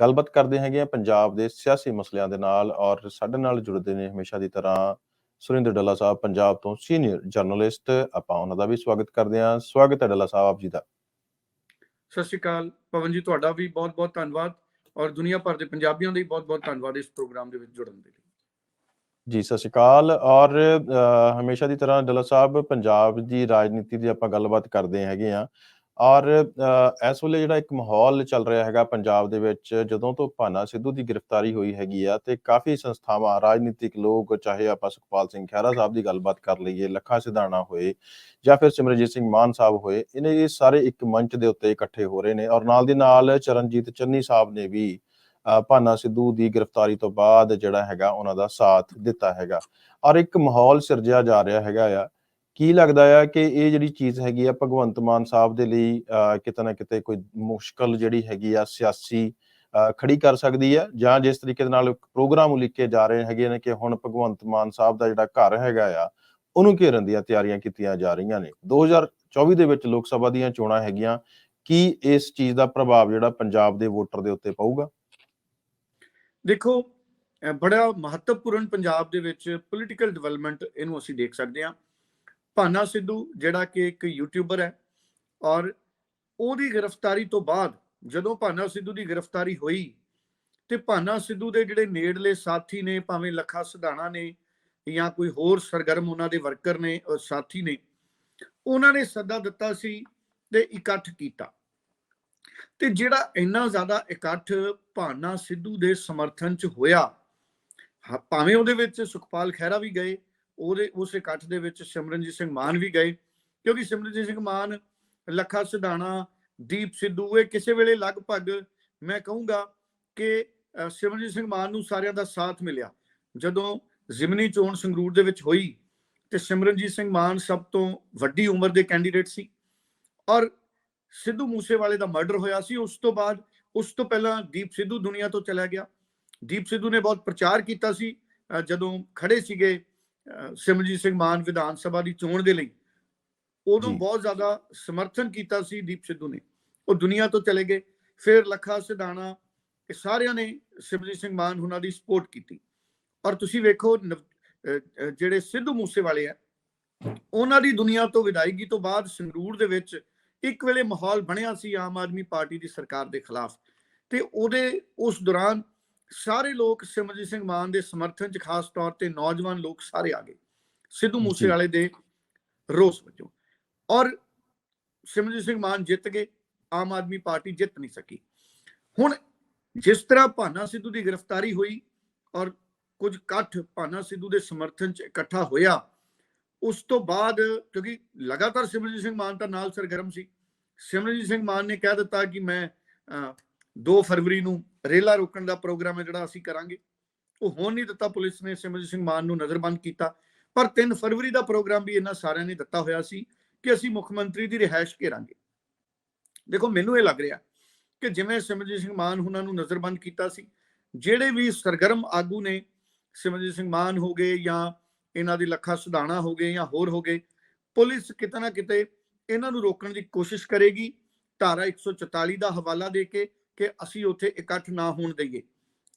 ਗੱਲਬਾਤ ਕਰਦੇ ਹੈਗੇ ਆ ਪੰਜਾਬ ਦੇ ਸਿਆਸੀ ਮਸਲਿਆਂ ਦੇ ਨਾਲ ਔਰ ਸਾਡੇ ਨਾਲ ਜੁੜਦੇ ਨੇ ਹਮੇਸ਼ਾ ਦੀ ਤਰ੍ਹਾਂ ਸੁਰਿੰਦਰ ਡੱਲਾ ਸਾਹਿਬ ਪੰਜਾਬ ਤੋਂ ਸੀਨੀਅਰ ਜਰਨਲਿਸਟ। ਆਪਾਂ ਉਹਨਾਂ ਦਾ ਵੀ ਸਵਾਗਤ ਕਰਦੇ ਹਾਂ। ਸਵਾਗਤ ਹੈ ਡੱਲਾ ਸਾਹਿਬ ਆਪ ਜੀ ਦਾ। ਸਤਿ ਸ਼੍ਰੀ ਅਕਾਲ। ਪਵਨ ਜੀ ਤੁਹਾਡਾ ਵੀ ਬਹੁਤ-ਬਹੁਤ ਧੰਨਵਾਦ ਔਰ ਦੁਨੀਆ ਭਰ ਦੇ ਪੰਜਾਬੀਆਂ ਦਾ ਵੀ ਬਹੁਤ-ਬਹੁਤ ਧੰਨਵਾਦ ਇਸ ਪ੍ਰੋਗਰਾਮ ਦੇ ਵਿੱਚ ਜੁੜਨ ਦੇ ਲਈ। ਜੀ ਸਤਿ ਸ਼੍ਰੀ ਅਕਾਲ ਔਰ ਹਮੇਸ਼ਾ ਦੀ ਤਰ੍ਹਾਂ ਡੱਲਾ ਸਾਹਿਬ ਪੰਜਾਬ ਦੀ ਰਾਜਨੀਤੀ ਦੀ ਆਪਾਂ ਗੱਲਬਾਤ ਕਰਦੇ ਹੈਗੇ ਆ ਔਰ ਇਸ ਵੇਲੇ ਜਿਹੜਾ ਇੱਕ ਮਾਹੌਲ ਚੱਲ ਰਿਹਾ ਹੈਗਾ ਪੰਜਾਬ ਦੇ ਵਿੱਚ ਜਦੋਂ ਤੋਂ ਭਾਨਾ ਸਿੱਧੂ ਦੀ ਗ੍ਰਿਫਤਾਰੀ ਹੋਈ ਹੈਗੀ ਆ ਤੇ ਕਾਫੀ ਸੰਸਥਾਵਾਂ ਰਾਜਨੀਤਿਕ ਲੋਕ ਚਾਹੇ ਆਪਾਂ ਸੁਖਪਾਲ ਸਿੰਘ ਖਹਿਰਾ ਸਾਹਿਬ ਦੀ ਗੱਲਬਾਤ ਕਰ ਲਈਏ ਲੱਖਾ ਸਿਧਾਣਾ ਹੋਏ ਜਾਂ ਫਿਰ ਸਿਮਰਜੀਤ ਸਿੰਘ ਮਾਨ ਸਾਹਿਬ ਹੋਏ ਇਹਨੇ ਇਹ ਸਾਰੇ ਇੱਕ ਮੰਚ ਦੇ ਉੱਤੇ ਇਕੱਠੇ ਹੋ ਰਹੇ ਨੇ ਔਰ ਨਾਲ ਦੀ ਨਾਲ ਚਰਨਜੀਤ ਚੰਨੀ ਸਾਹਿਬ ਨੇ ਵੀ ਅ, ਭਾਨਾ ਸਿੱਧੂ ਦੀ ਗ੍ਰਿਫਤਾਰੀ ਤੋਂ ਬਾਅਦ ਜਿਹੜਾ ਹੈਗਾ ਉਹਨਾਂ ਦਾ ਸਾਥ ਦਿੱਤਾ ਹੈਗਾ। ਔਰ ਇੱਕ ਮਾਹੌਲ ਸਿਰਜਿਆ ਜਾ ਰਿਹਾ ਹੈਗਾ ਆ ਕੀ ਲੱਗਦਾ ਆ ਕਿ ਇਹ ਜਿਹੜੀ ਚੀਜ਼ ਹੈਗੀ ਆ ਭਗਵੰਤ ਮਾਨ ਸਾਹਿਬ ਦੇ ਲਈ ਕਿਤੇ ਨਾ ਕਿਤੇ ਕੋਈ ਮੁਸ਼ਕਲ ਜਿਹੜੀ ਹੈਗੀ ਆ ਸਿਆਸੀ ਖੜੀ ਕਰ ਸਕਦੀ ਹੈ ਜਾਂ ਜਿਸ ਤਰੀਕੇ ਦੇ ਨਾਲ ਪ੍ਰੋਗਰਾਮ ਉਲੀਕੇ ਜਾ ਰਹੇ ਹੈਗੇ ਨੇ ਕਿ ਹੁਣ ਭਗਵੰਤ ਮਾਨ ਸਾਹਿਬ ਦਾ ਜਿਹੜਾ ਘਰ ਹੈਗਾ ਆ, ਉਹਨੂੰ ਘੇਰਨ ਦੀਆਂ ਤਿਆਰੀਆਂ ਕੀਤੀਆਂ ਜਾ ਰਹੀਆਂ ਨੇ? 2024 ਦੇ ਵਿੱਚ ਲੋਕ ਸਭਾ ਦੀਆਂ ਚੋਣਾਂ ਹੈਗੀਆਂ, ਕੀ ਇਸ ਚੀਜ਼ ਦਾ ਪ੍ਰਭਾਵ ਜਿਹੜਾ ਪੰਜਾਬ ਦੇ ਵੋਟਰ ਦੇ ਉੱਤੇ ਪਊਗਾ? ਦੇਖੋ ਬੜਾ ਮਹੱਤਵਪੂਰਨ ਪੰਜਾਬ ਦੇ ਵਿੱਚ ਪੋਲੀਟੀਕਲ ਡਿਵੈਲਪਮੈਂਟ ਇਹਨੂੰ ਅਸੀਂ ਦੇਖ ਸਕਦੇ ਹਾਂ। ਭਾਨਾ ਸਿੱਧੂ, ਜਿਹੜਾ ਕਿ ਇੱਕ ਯੂਟਿਊਬਰ ਹੈ, ਔਰ ਉਹਦੀ ਗ੍ਰਿਫਤਾਰੀ ਤੋਂ ਬਾਅਦ ਜਦੋਂ ਭਾਨਾ ਸਿੱਧੂ ਦੀ ਗ੍ਰਿਫਤਾਰੀ ਹੋਈ ਤੇ ਭਾਨਾ ਸਿੱਧੂ ਦੇ ਜਿਹੜੇ ਨੇੜਲੇ ਸਾਥੀ ਨੇ, ਭਾਵੇਂ ਲੱਖਾ ਸਿਧਾਣਾ ਨੇ ਜਾਂ ਕੋਈ ਹੋਰ ਸਰਗਰਮ ਉਹਨਾਂ ਦੇ ਵਰਕਰ ਨੇ ਸਾਥੀ ਨੇ, ਉਹਨਾਂ ਨੇ ਸੱਦਾ ਦਿੱਤਾ ਸੀ ਤੇ ਇਕੱਠ ਕੀਤਾ। ਤੇ ਜਿਹੜਾ ਇੰਨਾ ਜ਼ਿਆਦਾ ਇਕੱਠ ਭਾਨਾ ਸਿੱਧੂ ਦੇ ਸਮਰਥਨ ਚ ਹੋਇਆ, ਹ- ਭਾਵੇਂ ਉਹਦੇ ਵਿੱਚ ਸੁਖਪਾਲ ਖਹਿਰਾ ਵੀ ਗਏ ਉਹਦੇ, ਉਸ ਇਕੱਠ ਦੇ ਵਿੱਚ ਸਿਮਰਨਜੀਤ ਸਿੰਘ ਮਾਨ ਵੀ ਗਏ, ਕਿਉਂਕਿ ਸਿਮਰਨਜੀਤ ਸਿੰਘ ਮਾਨ, ਲੱਖਾ ਸਿਧਾਣਾ, ਦੀਪ ਸਿੱਧੂ, ਇਹ ਕਿਸੇ ਵੇਲੇ ਲਗਭਗ ਮੈਂ ਕਹੂੰਗਾ ਕਿ ਸਿਮਰਨਜੀਤ ਸਿੰਘ ਮਾਨ ਨੂੰ ਸਾਰਿਆਂ ਦਾ ਸਾਥ ਮਿਲਿਆ। ਜਦੋਂ ਜ਼ਿਮਨੀ ਚੋਣ ਸੰਗਰੂਰ ਦੇ ਵਿੱਚ ਹੋਈ, ਤੇ ਸਿਮਰਨਜੀਤ ਸਿੰਘ ਮਾਨ ਸਭ ਤੋਂ ਵੱਡੀ ਉਮਰ ਦੇ ਕੈਂਡੀਡੇਟ ਸੀ ਔਰ ਸਿੱਧੂ ਮੂਸੇਵਾਲੇ ਦਾ ਮਰਡਰ ਹੋਇਆ ਸੀ, ਉਸ ਤੋਂ ਬਾਅਦ, ਉਸ ਤੋਂ ਪਹਿਲਾਂ ਦੀਪ ਸਿੱਧੂ ਦੁਨੀਆ ਤੋਂ ਚਲਾ ਗਿਆ। ਦੀਪ ਸਿੱਧੂ ਨੇ ਬਹੁਤ ਪ੍ਰਚਾਰ ਕੀਤਾ ਸੀ ਜਦੋਂ ਖੜੇ ਸੀਗੇ ਸਿਮਰਜੀਤ ਸਿੰਘ ਮਾਨ ਵਿਧਾਨ ਸਭਾ ਦੀ ਚੋਣ ਦੇ ਲਈ ਉਦੋਂ। ਬਹੁਤ ਜ਼ਿਆਦਾ ਸਮਰਥਨ ਕੀਤਾ ਸੀ ਦੀਪ ਸਿੱਧੂ ਨੇ। ਉਹ ਦੁਨੀਆ ਤੋਂ ਚਲੇ ਗਏ ਫਿਰ ਲੱਖਾ ਸਿਧਾਣਾ ਇਹ ਸਾਰਿਆਂ ਨੇ ਸਿਮਰਜੀਤ ਸਿੰਘ ਮਾਨ ਉਹਨਾਂ ਦੀ ਸਪੋਰਟ ਕੀਤੀ। ਔਰ ਤੁਸੀਂ ਵੇਖੋ ਜਿਹੜੇ ਸਿੱਧੂ ਮੂਸੇਵਾਲੇ ਆ ਉਹਨਾਂ ਦੀ ਦੁਨੀਆ ਤੋਂ ਵਿਦਾਇਗੀ ਤੋਂ ਬਾਅਦ ਸੰਗਰੂਰ ਦੇ ਵਿੱਚ ਇੱਕ ਵੇਲੇ ਮਾਹੌਲ ਬਣਿਆ ਸੀ ਆਮ ਆਦਮੀ ਪਾਰਟੀ ਦੀ ਸਰਕਾਰ ਦੇ ਖਿਲਾਫ। ਤੇ ਉਹਦੇ ਉਸ ਦੌਰਾਨ ਸਾਰੇ ਲੋਕ ਸਿਮਰਜੀਤ ਸਿੰਘ ਮਾਨ ਦੇ ਸਮਰਥਨ ਚ ਖਾਸ ਤੌਰ ਤੇ ਨੌਜਵਾਨ ਲੋਕ ਸਾਰੇ ਆ ਗਏ। ਸਿੱਧੂ। ਮੂਸੇਵਾਲੇ ਦੇ ਰੋਸ ਵਜੋਂ। ਔਰ ਸਿਮਰਜੀਤ ਸਿੰਘ ਮਾਨ ਜਿੱਤ ਗਏ ਆਮ ਆਦਮੀ ਪਾਰਟੀ ਜਿੱਤ ਨਹੀਂ ਸਕੀ। ਹੁਣ ਜਿਸ ਤਰ੍ਹਾਂ ਭਾਨਾ ਸਿੱਧੂ ਦੀ ਗ੍ਰਿਫਤਾਰੀ ਹੋਈ ਔਰ ਕੁਝ ਇਕੱਠ ਭਾਨਾ ਸਿੱਧੂ ਦੇ ਸਮਰਥਨ ਚ ਇਕੱਠਾ ਹੋਇਆ ਉਸ ਤੋਂ ਬਾਅਦ ਕਿਉਂਕਿ ਲਗਾਤਾਰ ਸਿਮਰਜੀਤ ਸਿੰਘ ਮਾਨ ਤਾਂ ਨਾਲ ਸਰਗਰਮ ਸੀ ਸਿਮਰਜੀਤ ਸਿੰਘ ਮਾਨ ਨੇ ਕਹਿ ਦਿੱਤਾ ਕਿ ਮੈਂ ਅਹ, 2 ਫਰਵਰੀ ਨੂੰ ਰੇਲਾ ਰੋਕਣ ਦਾ ਪ੍ਰੋਗਰਾਮ ਹੈ ਜਿਹੜਾ ਅਸੀਂ ਕਰਾਂਗੇ। ਉਹ ਹੋਣ ਨਹੀਂ ਦਿੱਤਾ, ਪੁਲਿਸ ਨੇ ਸਿਮਰਜੀਤ ਸਿੰਘ ਮਾਨ ਨੂੰ ਨਜ਼ਰਬੰਦ ਕੀਤਾ। ਪਰ 3 ਫਰਵਰੀ ਦਾ ਪ੍ਰੋਗਰਾਮ ਵੀ ਇਹਨਾਂ ਸਾਰਿਆਂ ਨੇ ਦਿੱਤਾ ਹੋਇਆ ਸੀ ਕਿ ਅਸੀਂ ਮੁੱਖ ਮੰਤਰੀ ਦੀ ਰਿਹਾਇਸ਼ ਘੇਰਾਂਗੇ। ਦੇਖੋ, ਮੈਨੂੰ ਇਹ ਲੱਗ ਰਿਹਾ ਕਿ ਜਿਵੇਂ ਸਿਮਰਜੀਤ ਸਿੰਘ ਮਾਨ ਉਹਨਾਂ ਨੂੰ ਨਜ਼ਰਬੰਦ ਕੀਤਾ ਸੀ, ਜਿਹੜੇ ਵੀ ਸਰਗਰਮ ਆਗੂ ਨੇ, ਸਿਮਰਜੀਤ ਸਿੰਘ ਮਾਨ ਹੋ ਗਏ ਜਾਂ ਇਹਨਾਂ ਦੀ ਲੱਖਾ ਸੁਧਾਣਾ ਹੋ ਗਏ ਜਾਂ ਹੋਰ ਹੋ ਗਏ, ਪੁਲਿਸ ਕਿਤੇ ਨਾ ਕਿਤੇ ਇਹਨਾਂ ਨੂੰ ਰੋਕਣ ਦੀ ਕੋਸ਼ਿਸ਼ ਕਰੇਗੀ। ਧਾਰਾ 144 ਦਾ ਹਵਾਲਾ ਦੇ ਕੇ ਕਿ ਅਸੀਂ ਉੱਥੇ ਇਕੱਠ ਨਾ ਹੋਣ ਦਈਏ।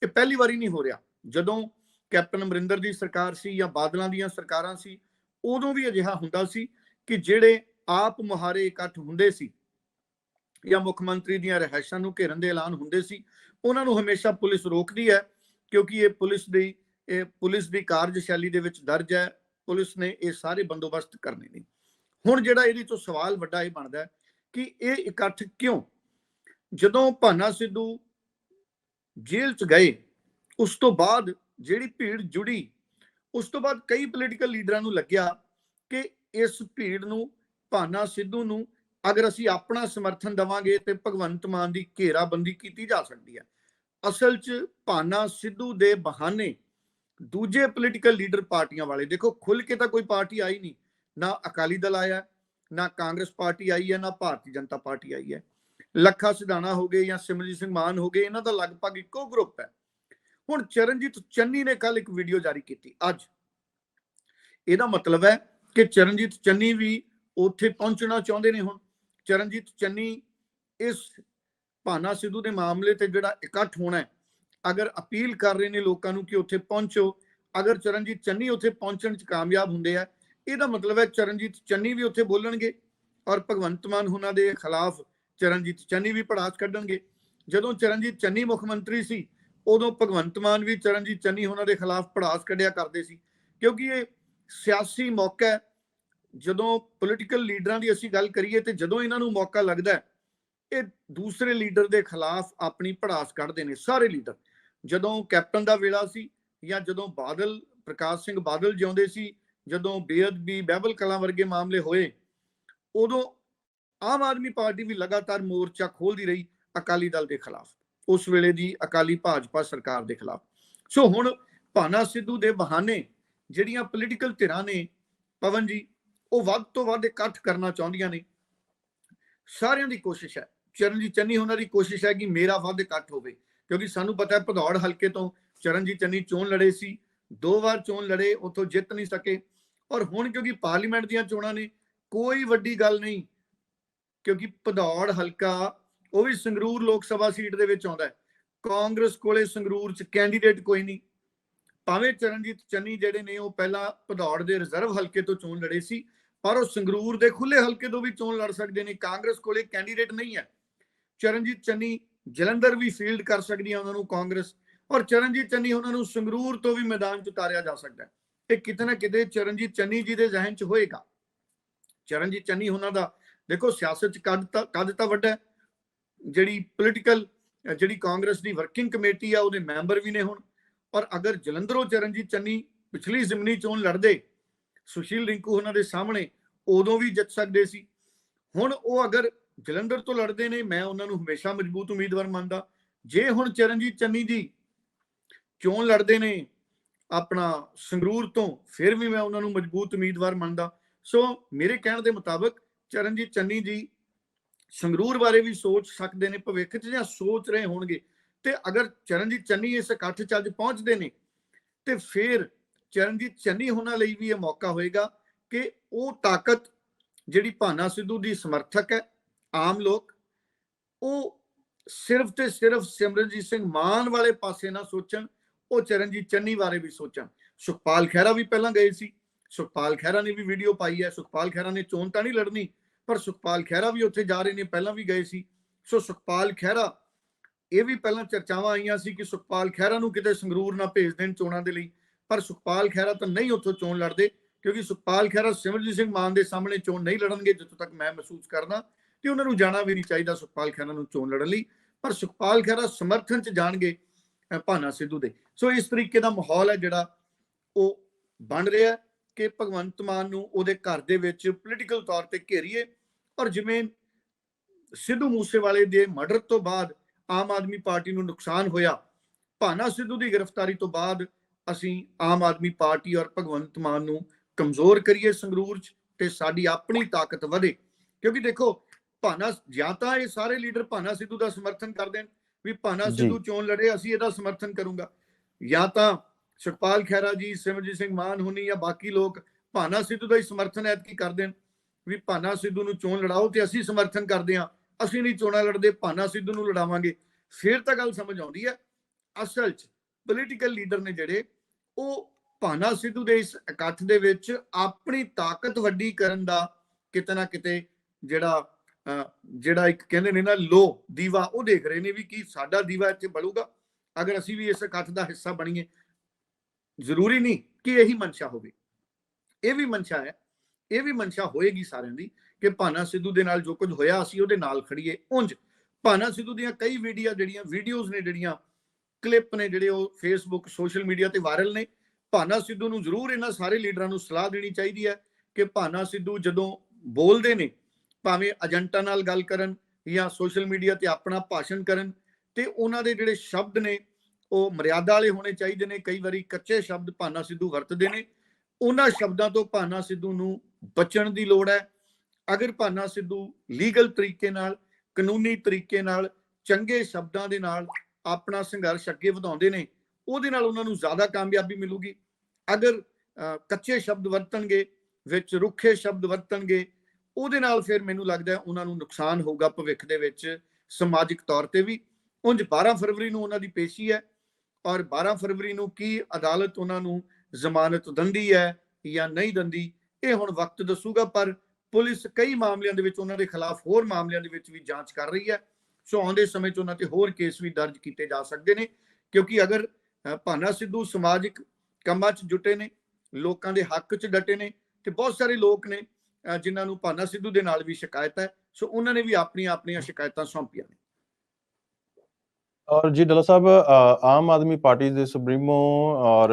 ਇਹ ਪਹਿਲੀ ਵਾਰੀ ਨਹੀਂ ਹੋ ਰਿਹਾ। ਜਦੋਂ ਕੈਪਟਨ ਅਮਰਿੰਦਰ ਦੀ ਸਰਕਾਰ ਸੀ ਜਾਂ ਬਾਦਲਾਂ ਦੀਆਂ ਸਰਕਾਰਾਂ ਸੀ, ਉਦੋਂ ਵੀ ਅਜਿਹਾ ਹੁੰਦਾ ਸੀ ਕਿ ਜਿਹੜੇ ਆਪ ਮੁਹਾਰੇ ਇਕੱਠ ਹੁੰਦੇ ਸੀ ਜਾਂ ਮੁੱਖ ਮੰਤਰੀ ਦੀਆਂ ਰਹਿائشਾਂ ਨੂੰ ਘੇਰਨ ਦੇ ਐਲਾਨ ਹੁੰਦੇ ਸੀ, ਉਹਨਾਂ ਨੂੰ ਹਮੇਸ਼ਾ ਪੁਲਿਸ ਰੋਕਦੀ ਹੈ, ਕਿਉਂਕਿ ਇਹ ਪੁਲਿਸ ਦੀ, ਇਹ ਪੁਲਿਸ ਦੀ ਕਾਰਜਸ਼ੈਲੀ ਦੇ ਵਿੱਚ ਦਰਜ ਹੈ। ਪੁਲਿਸ ਨੇ ਇਹ ਸਾਰੇ ਬੰਦੋਬਸਤ ਕਰਨੇ ਨੇ। ਹੁਣ ਜਿਹੜਾ ਇਹਦੇ ਤੋਂ ਸਵਾਲ ਵੱਡਾ ਇਹ ਬਣਦਾ ਕਿ ਇਹ ਇਕੱਠ ਕਿਉਂ ਜਦੋਂ ਭਾਨਾ ਸਿੱਧੂ ਜੇਲ੍ਹ ਚ ਗਏ, ਉਸ ਤੋਂ ਬਾਅਦ ਜਿਹੜੀ ਭੀੜ ਜੁੜੀ, ਉਸ ਤੋਂ ਬਾਅਦ ਕਈ ਪੋਲੀਟੀਕਲ ਲੀਡਰਾਂ ਨੂੰ ਲੱਗਿਆ ਕਿ ਇਸ ਭੀੜ ਨੂੰ, ਭਾਨਾ ਸਿੱਧੂ ਨੂੰ ਅਗਰ ਅਸੀਂ ਆਪਣਾ ਸਮਰਥਨ ਦਵਾਂਗੇ ਤੇ ਭਗਵੰਤ ਮਾਨ ਦੀ ਘੇਰਾਬੰਦੀ ਕੀਤੀ ਜਾ ਸਕਦੀ ਹੈ। ਅਸਲ 'ਚ ਭਾਨਾ ਸਿੱਧੂ ਦੇ ਬਹਾਨੇ ਦੂਜੇ ਪੋਲੀਟੀਕਲ ਲੀਡਰ ਪਾਰਟੀਆਂ ਵਾਲੇ, ਦੇਖੋ ਖੁੱਲ ਕੇ ਤਾਂ ਕੋਈ ਪਾਰਟੀ ਆਈ ਨਹੀਂ, ਨਾ ਅਕਾਲੀ ਦਲ ਆਇਆ, ਨਾ ਕਾਂਗਰਸ ਪਾਰਟੀ ਆਈ ਹੈ, ਨਾ ਭਾਰਤੀ ਜਨਤਾ ਪਾਰਟੀ ਆਈ ਹੈ। ਲੱਖਾ ਸਿਧਾਣਾ ਹੋ ਗਏ ਜਾਂ ਸਿਮਰਜੀਤ ਸਿੰਘ ਮਾਨ ਹੋ ਗਏ, ਇਹਨਾਂ ਦਾ ਲਗਭਗ ਇੱਕੋ ਗਰੁੱਪ ਹੈ। ਹੁਣ ਚਰਨਜੀਤ ਚੰਨੀ ਨੇ ਕੱਲ ਇੱਕ ਵੀਡੀਓ ਜਾਰੀ ਕੀਤੀ, ਅੱਜ। ਇਹਦਾ ਮਤਲਬ ਹੈ ਕਿ ਚਰਨਜੀਤ ਚੰਨੀ ਵੀ ਉੱਥੇ ਪਹੁੰਚਣਾ ਚਾਹੁੰਦੇ ਨੇ ਹੁਣ। ਚਰਨਜੀਤ ਚੰਨੀ ਇਸ ਭਾਨਾ ਸਿੱਧੂ ਦੇ ਮਾਮਲੇ ਤੇ ਜਿਹੜਾ ਇਕੱਠ ਹੋਣਾ ਹੈ, ਅਗਰ ਅਪੀਲ ਕਰ ਰਹੇ ਨੇ ਲੋਕਾਂ ਨੂੰ ਕਿ ਉੱਥੇ ਪਹੁੰਚੋ, ਅਗਰ ਚਰਨਜੀਤ ਚੰਨੀ ਉੱਥੇ ਪਹੁੰਚਣ 'ਚ ਕਾਮਯਾਬ ਹੁੰਦੇ ਆ, ਇਹਦਾ ਮਤਲਬ ਹੈ ਚਰਨਜੀਤ ਚੰਨੀ ਵੀ ਉੱਥੇ ਬੋਲਣਗੇ ਔਰ ਭਗਵੰਤ ਮਾਨ ਉਹਨਾਂ ਦੇ ਖਿਲਾਫ ਚਰਨਜੀਤ ਚੰਨੀ ਵੀ ਪੜਾਸ ਕੱਢਣਗੇ। ਜਦੋਂ ਚਰਨਜੀਤ ਚੰਨੀ ਮੁੱਖ ਮੰਤਰੀ ਸੀ, ਉਦੋਂ ਭਗਵੰਤ ਮਾਨ ਵੀ ਚਰਨਜੀਤ ਚੰਨੀ ਉਹਨਾਂ ਦੇ ਖਿਲਾਫ ਪੜਾਸ ਕੱਢਿਆ ਕਰਦੇ ਸੀ। ਕਿਉਂਕਿ ਇਹ ਸਿਆਸੀ ਮੌਕਾ ਹੈ। ਜਦੋਂ ਪੋਲੀਟੀਕਲ ਲੀਡਰਾਂ ਦੀ ਅਸੀਂ ਗੱਲ ਕਰੀਏ ਤੇ ਜਦੋਂ ਇਹਨਾਂ ਨੂੰ ਮੌਕਾ ਲੱਗਦਾ ਹੈ, ਇਹ ਦੂਸਰੇ ਲੀਡਰ ਦੇ ਖਿਲਾਫ ਆਪਣੀ ਪੜਾਸ ਕੱਢਦੇ ਨੇ, ਸਾਰੇ ਲੀਡਰ ਜਦੋਂ ਕੈਪਟਨ ਦਾ ਵੇਲਾ ਸੀ ਜਾਂ ਜਦੋਂ ਬਾਦਲ, ਪ੍ਰਕਾਸ਼ ਸਿੰਘ ਬਾਦਲ ਜਿਉਂਦੇ ਸੀ, ਜਦੋਂ ਬੇਅਦਬੀ, ਬਹਿਬਲ ਕਲਾਂ ਵਰਗੇ ਮਾਮਲੇ ਹੋਏ, ਉਦੋਂ ਆਮ ਆਦਮੀ ਪਾਰਟੀ ਵੀ ਲਗਾਤਾਰ ਮੋਰਚਾ ਖੋਲਦੀ ਰਹੀ ਅਕਾਲੀ ਦਲ ਦੇ ਖਿਲਾਫ, ਉਸ ਵੇਲੇ ਦੀ ਅਕਾਲੀ ਭਾਜਪਾ ਸਰਕਾਰ ਦੇ ਖਿਲਾਫ। ਸੋ ਹੁਣ ਭਾਨਾ ਸਿੱਧੂ ਦੇ ਬਹਾਨੇ ਜਿਹੜੀਆਂ ਪੋਲੀਟੀਕਲ ਧਿਰਾਂ ਨੇ, ਪਵਨ ਜੀ, ਉਹ ਵੱਧ ਤੋਂ ਵੱਧ ਇਕੱਠ ਕਰਨਾ ਚਾਹੁੰਦੀਆਂ ਨੇ। ਸਾਰਿਆਂ ਦੀ ਕੋਸ਼ਿਸ਼ ਹੈ, ਚਰਨਜੀਤ ਚੰਨੀ ਉਹਨਾਂ ਦੀ ਕੋਸ਼ਿਸ਼ ਹੈ ਕਿ ਮੇਰਾ ਵੱਧ ਇਕੱਠ ਹੋਵੇ, ਕਿਉਂਕਿ ਸਾਨੂੰ ਪਤਾ ਹੈ ਭਦੌੜ ਹਲਕੇ ਤੋਂ ਚਰਨਜੀਤ ਚੰਨੀ ਚੋਣ ਲੜੇ ਸੀ, ਦੋ ਵਾਰ ਚੋਣ ਲੜੇ, ਉਥੋਂ ਜਿੱਤ ਨਹੀਂ ਸਕੇ। ਔਰ ਹੁਣ ਕਿਉਂਕਿ ਪਾਰਲੀਮੈਂਟ ਦੀਆਂ ਚੋਣਾਂ ਨੇ, ਕੋਈ ਵੱਡੀ ਗੱਲ ਨਹੀਂ ਕਿਉਂਕਿ ਭਦੌੜ ਹਲਕਾ ਉਹ ਵੀ ਸੰਗਰੂਰ ਲੋਕ ਸਭਾ ਸੀਟ ਦੇ ਵਿੱਚ ਆਉਂਦਾ ਹੈ। ਕਾਂਗਰਸ ਕੋਲੇ ਸੰਗਰੂਰ ਚ ਕੈਂਡੀਡੇਟ ਕੋਈ ਨਹੀਂ। ਭਾਵੇਂ ਚਰਨਜੀਤ ਚੰਨੀ ਜਿਹੜੇ ਨੇ ਉਹ ਪਹਿਲਾਂ ਭਦੌੜ ਦੇ ਰਿਜ਼ਰਵ ਹਲਕੇ ਤੋਂ ਚੋਣ ਲੜੇ ਸੀ, ਪਰ ਉਹ ਸੰਗਰੂਰ ਦੇ ਖੁੱਲੇ ਹਲਕੇ ਤੋਂ ਵੀ ਚੋਣ ਲੜ ਸਕਦੇ ਨੇ। ਕਾਂਗਰਸ ਕੋਲੇ ਕੈਂਡੀਡੇਟ ਨਹੀਂ ਹੈ। ਚਰਨਜੀਤ ਚੰਨੀ ਜਲੰਧਰ ਵੀ ਫੀਲਡ ਕਰ ਸਕਦੀ ਹੈ ਉਹਨਾਂ ਨੂੰ ਕਾਂਗਰਸ ਔਰ ਚਰਨਜੀਤ ਚੰਨੀ ਉਹਨਾਂ ਨੂੰ ਸੰਗਰੂਰ ਤੋਂ ਵੀ ਮੈਦਾਨ 'ਚ ਉਤਾਰਿਆ ਜਾ ਸਕਦਾ ਹੈ। ਇਹ ਕਿਤੇ ਨਾ ਕਿਤੇ ਚਰਨਜੀਤ ਚੰਨੀ ਜੀ ਦੇ ਜ਼ਿਹਨ 'ਚ ਹੋਏਗਾ। ਚਰਨਜੀਤ ਚੰਨੀ ਉਹਨਾਂ ਦਾ ਦੇਖੋ ਸਿਆਸਤ 'ਚ ਕੱਦ ਤਾਂ ਕੱਦ ਤਾਂ ਵੱਡਾ ਜਿਹੜੀ ਪੋਲੀਟੀਕਲ ਜਿਹੜੀ ਕਾਂਗਰਸ ਦੀ ਵਰਕਿੰਗ ਕਮੇਟੀ ਆ, ਉਹਦੇ ਮੈਂਬਰ ਵੀ ਨੇ ਹੁਣ। ਔਰ ਅਗਰ ਜਲੰਧਰੋਂ ਚਰਨਜੀਤ ਚੰਨੀ ਪਿਛਲੀ ਜ਼ਿਮਨੀ ਚੋਣ ਲੜਦੇ, ਸੁਸ਼ੀਲ ਰਿੰਕੂ ਉਹਨਾਂ ਦੇ ਸਾਹਮਣੇ, ਉਦੋਂ ਵੀ ਜਿੱਤ ਸਕਦੇ ਸੀ। ਹੁਣ ਉਹ ਅਗਰ ਜਲੰਧਰ ਤੋਂ ਲੜਦੇ ਨੇ, ਮੈਂ ਉਹਨਾਂ ਨੂੰ ਹਮੇਸ਼ਾ ਮਜ਼ਬੂਤ ਉਮੀਦਵਾਰ ਮੰਨਦਾ। ਜੇ ਹੁਣ ਚਰਨਜੀਤ ਚੰਨੀ ਜੀ ਚੋਣ ਲੜਦੇ ਨੇ, ਆਪਣਾ ਸੰਗਰੂਰ ਤੋਂ, ਫਿਰ ਵੀ ਮੈਂ ਉਹਨਾਂ ਨੂੰ ਮਜ਼ਬੂਤ ਉਮੀਦਵਾਰ ਮੰਨਦਾ। ਸੋ ਮੇਰੇ ਕਹਿਣ ਦੇ ਮੁਤਾਬਕ ਚਰਨਜੀਤ ਚੰਨੀ ਜੀ ਸੰਗਰੂਰ ਬਾਰੇ ਵੀ ਸੋਚ ਸਕਦੇ ਨੇ ਭਵਿੱਖ 'ਚ ਜਾਂ ਸੋਚ ਰਹੇ ਹੋਣਗੇ? ਤੇ ਅਗਰ ਚਰਨਜੀਤ ਚੰਨੀ ਇਸ ਇਕੱਠ 'ਚ ਅੱਜ ਪਹੁੰਚਦੇ ਨੇ, ਤੇ ਫਿਰ ਚਰਨਜੀਤ ਚੰਨੀ ਹੋਣਾ ਲਈ ਵੀ ਇਹ ਮੌਕਾ ਹੋਏਗਾ ਕਿ ਉਹ ਤਾਕਤ ਜਿਹੜੀ ਭਾਨਾ ਸਿੱਧੂ ਦੀ ਸਮਰਥਕ ਹੈ, ਆਮ ਲੋਕ, ਉਹ ਸਿਰਫ ਤੇ ਸਿਰਫ ਸਿਮਰਨਜੀਤ ਸਿੰਘ ਮਾਨ ਵਾਲੇ ਪਾਸੇ ਨਾ ਸੋਚਣ, ਉਹ ਚਰਨਜੀਤ ਚੰਨੀ ਬਾਰੇ ਵੀ ਸੋਚਣ। ਸੁਖਪਾਲ ਖਹਿਰਾ ਵੀ ਪਹਿਲਾਂ ਗਏ ਸੀ। ਸੁਖਪਾਲ ਖਹਿਰਾ ਨੇ ਵੀ ਵੀਡੀਓ ਪਾਈ ਹੈ। ਸੁਖਪਾਲ ਖਹਿਰਾ ਨੇ ਚੋਣ ਤਾਂ ਨਹੀਂ ਲੜਨੀ ਪਰ ਸੁਖਪਾਲ ਖਹਿਰਾ ਵੀ ਉੱਥੇ ਜਾ ਰਹੇ ਨੇ, ਪਹਿਲਾਂ ਵੀ ਗਏ ਸੀ। ਸੋ ਸੁਖਪਾਲ ਖਹਿਰਾ, ਇਹ ਵੀ ਪਹਿਲਾਂ ਚਰਚਾਵਾਂ ਆਈਆਂ ਸੀ ਕਿ ਸੁਖਪਾਲ ਖਹਿਰਾ ਨੂੰ ਕਿਤੇ ਸੰਗਰੂਰ ਨਾ ਭੇਜ ਦੇਣ ਚੋਣਾਂ ਦੇ ਲਈ। ਪਰ ਸੁਖਪਾਲ ਖਹਿਰਾ ਤਾਂ ਨਹੀਂ ਉੱਥੋਂ ਚੋਣ ਲੜਦੇ, ਕਿਉਂਕਿ ਸੁਖਪਾਲ ਖਹਿਰਾ ਸਿਮਰਜੀਤ ਸਿੰਘ ਮਾਨ ਦੇ ਸਾਹਮਣੇ ਚੋਣ ਨਹੀਂ ਲੜਨਗੇ, ਜਿੱਥੋਂ ਤੱਕ ਮੈਂ ਮਹਿਸੂਸ ਕਰਦਾ, ਤੇ ਉਹਨਾਂ ਨੂੰ ਜਾਣਾ ਵੀ ਨਹੀਂ ਚਾਹੀਦਾ ਸੁਖਪਾਲ ਖਹਿਰਾ ਨੂੰ ਚੋਣ ਲੜਨ ਲਈ। ਪਰ ਸੁਖਪਾਲ ਖਹਿਰਾ ਸਮਰਥਨ ਚ ਜਾਣਗੇ ਭਾਨਾ ਸਿੱਧੂ ਦੇ। ਸੋ ਇਸ ਤਰੀਕੇ ਦਾ ਮਾਹੌਲ ਹੈ ਜਿਹੜਾ ਉਹ ਬਣ ਰਿਹਾ ਕਿ ਭਗਵੰਤ ਮਾਨ ਨੂੰ ਉਹਦੇ ਘਰ ਦੇ ਵਿੱਚ ਪੋਲੀਟੀਕਲ ਤੌਰ ਤੇ ਘੇਰੀਏ ਔਰ ਜਿਵੇਂ ਸਿੱਧੂ ਮੂਸੇਵਾਲੇ ਦੇ ਮਰਡਰ ਤੋਂ ਬਾਅਦ ਆਮ ਆਦਮੀ ਪਾਰਟੀ ਨੂੰ ਨੁਕਸਾਨ ਹੋਇਆ ਭਾਨਾ ਸਿੱਧੂ ਦੀ ਗ੍ਰਿਫਤਾਰੀ ਤੋਂ ਬਾਅਦ ਅਸੀਂ ਆਮ ਆਦਮੀ ਪਾਰਟੀ ਔਰ ਭਗਵੰਤ ਮਾਨ ਨੂੰ ਕਮਜ਼ੋਰ ਕਰੀਏ ਸੰਗਰੂਰ 'ਚ ਤੇ ਸਾਡੀ ਆਪਣੀ ਤਾਕਤ ਵਧੇ। ਕਿਉਂਕਿ ਦੇਖੋ ਭਾਨਾ ਜਾਂ ਤਾਂ ਇਹ ਸਾਰੇ ਲੀਡਰ ਭਾਨਾ ਸਿੱਧੂ ਦਾ ਸਮਰਥਨ ਕਰ ਦੇਣ ਵੀ ਭਾਨਾ। ਸਿੱਧੂ ਚੋਣ ਲੜੇ ਅਸੀਂ ਇਹਦਾ ਸਮਰਥਨ ਕਰੂੰਗਾ। ਜਾਂ ਤਾਂ ਸੁਖਪਾਲ ਖਹਿਰਾ ਜੀ ਸਿਮਰਜੀਤ ਸਿੰਘ ਮਾਨ ਹੁਣੀ ਜਾਂ ਬਾਕੀ ਲੋਕ ਭਾਨਾ ਸਿੱਧੂ ਦਾ ਹੀ ਸਮਰਥਨ ਐਤਕੀ ਕਰ ਦੇਣ ਵੀ ਭਾਨਾ ਸਿੱਧੂ ਨੂੰ ਚੋਣ ਲੜਾਓ ਤੇ ਅਸੀਂ ਸਮਰਥਨ ਕਰਦੇ ਹਾਂ। ਅਸੀਂ ਨਹੀਂ ਚੋਣਾਂ ਲੜਦੇ ਭਾਨਾ ਸਿੱਧੂ ਨੂੰ ਲੜਾਵਾਂਗੇ। ਫਿਰ ਤਾਂ ਗੱਲ ਸਮਝ ਆਉਂਦੀ ਹੈ ਅਸਲ 'ਚ ਪੋਲੀਟੀਕਲ ਲੀਡਰ ਨੇ ਜਿਹੜੇ ਉਹ ਭਾਨਾ ਸਿੱਧੂ ਦੇ ਇਸ ਇਕੱਠ ਦੇ ਵਿੱਚ ਆਪਣੀ ਤਾਕਤ ਵੱਡੀ ਕਰਨ ਦਾ ਕਿਤੇ ਨਾ ਕਿਤੇ ਜਿਹੜਾ ਅਹ, ਜਿਹੜਾ ਇੱਕ ਕਹਿੰਦੇ ਨੇ ਨਾ ਲੋ ਦੀਵਾ ਉਹ ਦੇਖ ਰਹੇ ਨੇ ਵੀ ਕੀ ਸਾਡਾ ਦੀਵਾ ਇੱਥੇ ਬਲੂਗਾ। ਅਗਰ ਅਸੀਂ ਵੀ ਇਸ ਇਕੱਠ ਦਾ ਹਿੱਸਾ ਬਣੀਏ ਜ਼ਰੂਰੀ ਨਹੀਂ ਕਿ ਇਹੀ ਮਨਸ਼ਾ ਹੋਵੇ। ਇਹ ਵੀ ਮਨਸ਼ਾ ਹੈ ਇਹ ਵੀ ਮਨਸ਼ਾ ਹੋਏਗੀ ਸਾਰਿਆਂ ਦੀ ਕਿ ਭਾਨਾ ਸਿੱਧੂ ਦੇ ਨਾਲ ਜੋ ਕੁਝ ਹੋਇਆ ਅਸੀਂ ਉਹਦੇ ਨਾਲ ਖੜੀਏ, ਉਂਝ। ਭਾਨਾ ਸਿੱਧੂ ਦੀਆਂ ਕਈ ਵੀਡੀਓ ਜਿਹੜੀਆਂ, ਵੀਡੀਓਜ਼ ਨੇ ਜਿਹੜੀਆਂ, ਕਲਿੱਪ ਨੇ ਜਿਹੜੇ ਉਹ ਫੇਸਬੁੱਕ ਸੋਸ਼ਲ ਮੀਡੀਆ ਤੇ ਵਾਇਰਲ ਨੇ, ਭਾਨਾ ਸਿੱਧੂ ਨੂੰ ਜ਼ਰੂਰ ਇਹਨਾਂ ਸਾਰੇ ਲੀਡਰਾਂ ਨੂੰ ਸਲਾਹ ਦੇਣੀ ਚਾਹੀਦੀ ਹੈ ਕਿ ਭਾਨਾ ਸਿੱਧੂ ਜਦੋਂ ਬੋਲਦੇ ਨੇ, ਭਾਵੇਂ ਏਜੰਟਾਂ ਨਾਲ ਗੱਲ ਕਰਨ ਜਾਂ ਸੋਸ਼ਲ ਮੀਡੀਆ ਤੇ ਆਪਣਾ ਭਾਸ਼ਣ ਕਰਨ, ਤੇ ਉਹਨਾਂ ਦੇ ਜਿਹੜੇ ਸ਼ਬਦ ਨੇ, ਉਹ ਮਰਿਆਦਾ ਵਾਲੇ ਹੋਣੇ ਚਾਹੀਦੇ ਨੇ, ਕਈ ਵਾਰੀ ਕੱਚੇ ਸ਼ਬਦ ਭਾਨਾ ਸਿੱਧੂ ਵਰਤਦੇ ਨੇ। ਉਹਨਾਂ ਸ਼ਬਦਾਂ ਤੋਂ ਭਾਨਾ ਸਿੱਧੂ ਨੂੰ ਬਚਣ ਦੀ ਲੋੜ ਹੈ। ਅਗਰ ਭਾਨਾ ਸਿੱਧੂ ਲੀਗਲ ਤਰੀਕੇ ਨਾਲ, ਕਾਨੂੰਨੀ ਤਰੀਕੇ ਨਾਲ, ਚੰਗੇ ਸ਼ਬਦਾਂ ਦੇ ਨਾਲ ਆਪਣਾ ਸੰਘਰਸ਼ ਅੱਗੇ ਵਧਾਉਂਦੇ ਨੇ, ਉਹਦੇ ਨਾਲ ਉਹਨਾਂ ਨੂੰ ਜ਼ਿਆਦਾ ਕਾਮਯਾਬੀ ਮਿਲੂਗੀ। ਅਗਰ ਕੱਚੇ ਸ਼ਬਦ ਵਰਤਣਗੇ, ਵਿੱਚ ਰੁੱਖੇ ਸ਼ਬਦ ਵਰਤਣਗੇ, ਉਹਦੇ ਨਾਲ ਫਿਰ ਮੈਨੂੰ ਲੱਗਦਾ ਉਹਨਾਂ ਨੂੰ ਨੁਕਸਾਨ ਹੋਊਗਾ ਭਵਿੱਖ ਦੇ ਵਿੱਚ, ਸਮਾਜਿਕ ਤੌਰ ਤੇ ਵੀ। ਉਂਝ 12 ਫਰਵਰੀ ਨੂੰ ਉਹਨਾਂ ਦੀ ਪੇਸ਼ੀ ਹੈ ਔਰ 12 ਫਰਵਰੀ ਨੂੰ ਕੀ ਅਦਾਲਤ ਉਹਨਾਂ ਨੂੰ ਜ਼ਮਾਨਤ ਦਿੰਦੀ ਹੈ ਜਾਂ ਨਹੀਂ ਦਿੰਦੀ ਇਹ ਹੁਣ ਵਕਤ ਦੱਸੂਗਾ ਪਰ ਪੁਲਿਸ ਕਈ ਮਾਮਲਿਆਂ ਦੇ ਵਿੱਚ ਉਹਨਾਂ ਦੇ ਖਿਲਾਫ ਹੋਰ ਮਾਮਲਿਆਂ ਦੇ ਵਿੱਚ ਵੀ ਜਾਂਚ ਕਰ ਰਹੀ ਹੈ। ਸੋ ਆਉਂਦੇ ਸਮੇਂ 'ਚ ਉਹਨਾਂ ਤੇ ਹੋਰ ਕੇਸ ਵੀ ਦਰਜ ਕੀਤੇ ਜਾ ਸਕਦੇ ਨੇ ਕਿਉਂਕਿ ਅਗਰ ਭਾਨਾ ਸਿੱਧੂ ਸਮਾਜਿਕ ਕੰਮਾਂ 'ਚ ਜੁਟੇ ਨੇ ਲੋਕਾਂ ਦੇ ਹੱਕ 'ਚ ਡਟੇ ਨੇ ਤੇ ਬਹੁਤ ਸਾਰੇ ਲੋਕ ਨੇ ਅ, ਜਿਨ੍ਹਾਂ ਨੂੰ ਭਾਨਾ ਸਿੱਧੂ ਦੇ ਨਾਲ ਵੀ ਸ਼ਿਕਾਇਤ ਹੈ ਸੋ ਉਹਨਾਂ ਨੇ ਵੀ ਆਪਣੀਆਂ ਆਪਣੀਆਂ ਸ਼ਿਕਾਇਤਾਂ ਸੌਂਪੀਆਂ ਨੇ। ਔਰ ਜੀ ਡੱਲਾ ਸਾਹਿਬ ਆਮ ਆਦਮੀ ਪਾਰਟੀ ਦੇ ਸੁਪਰੀਮੋ ਔਰ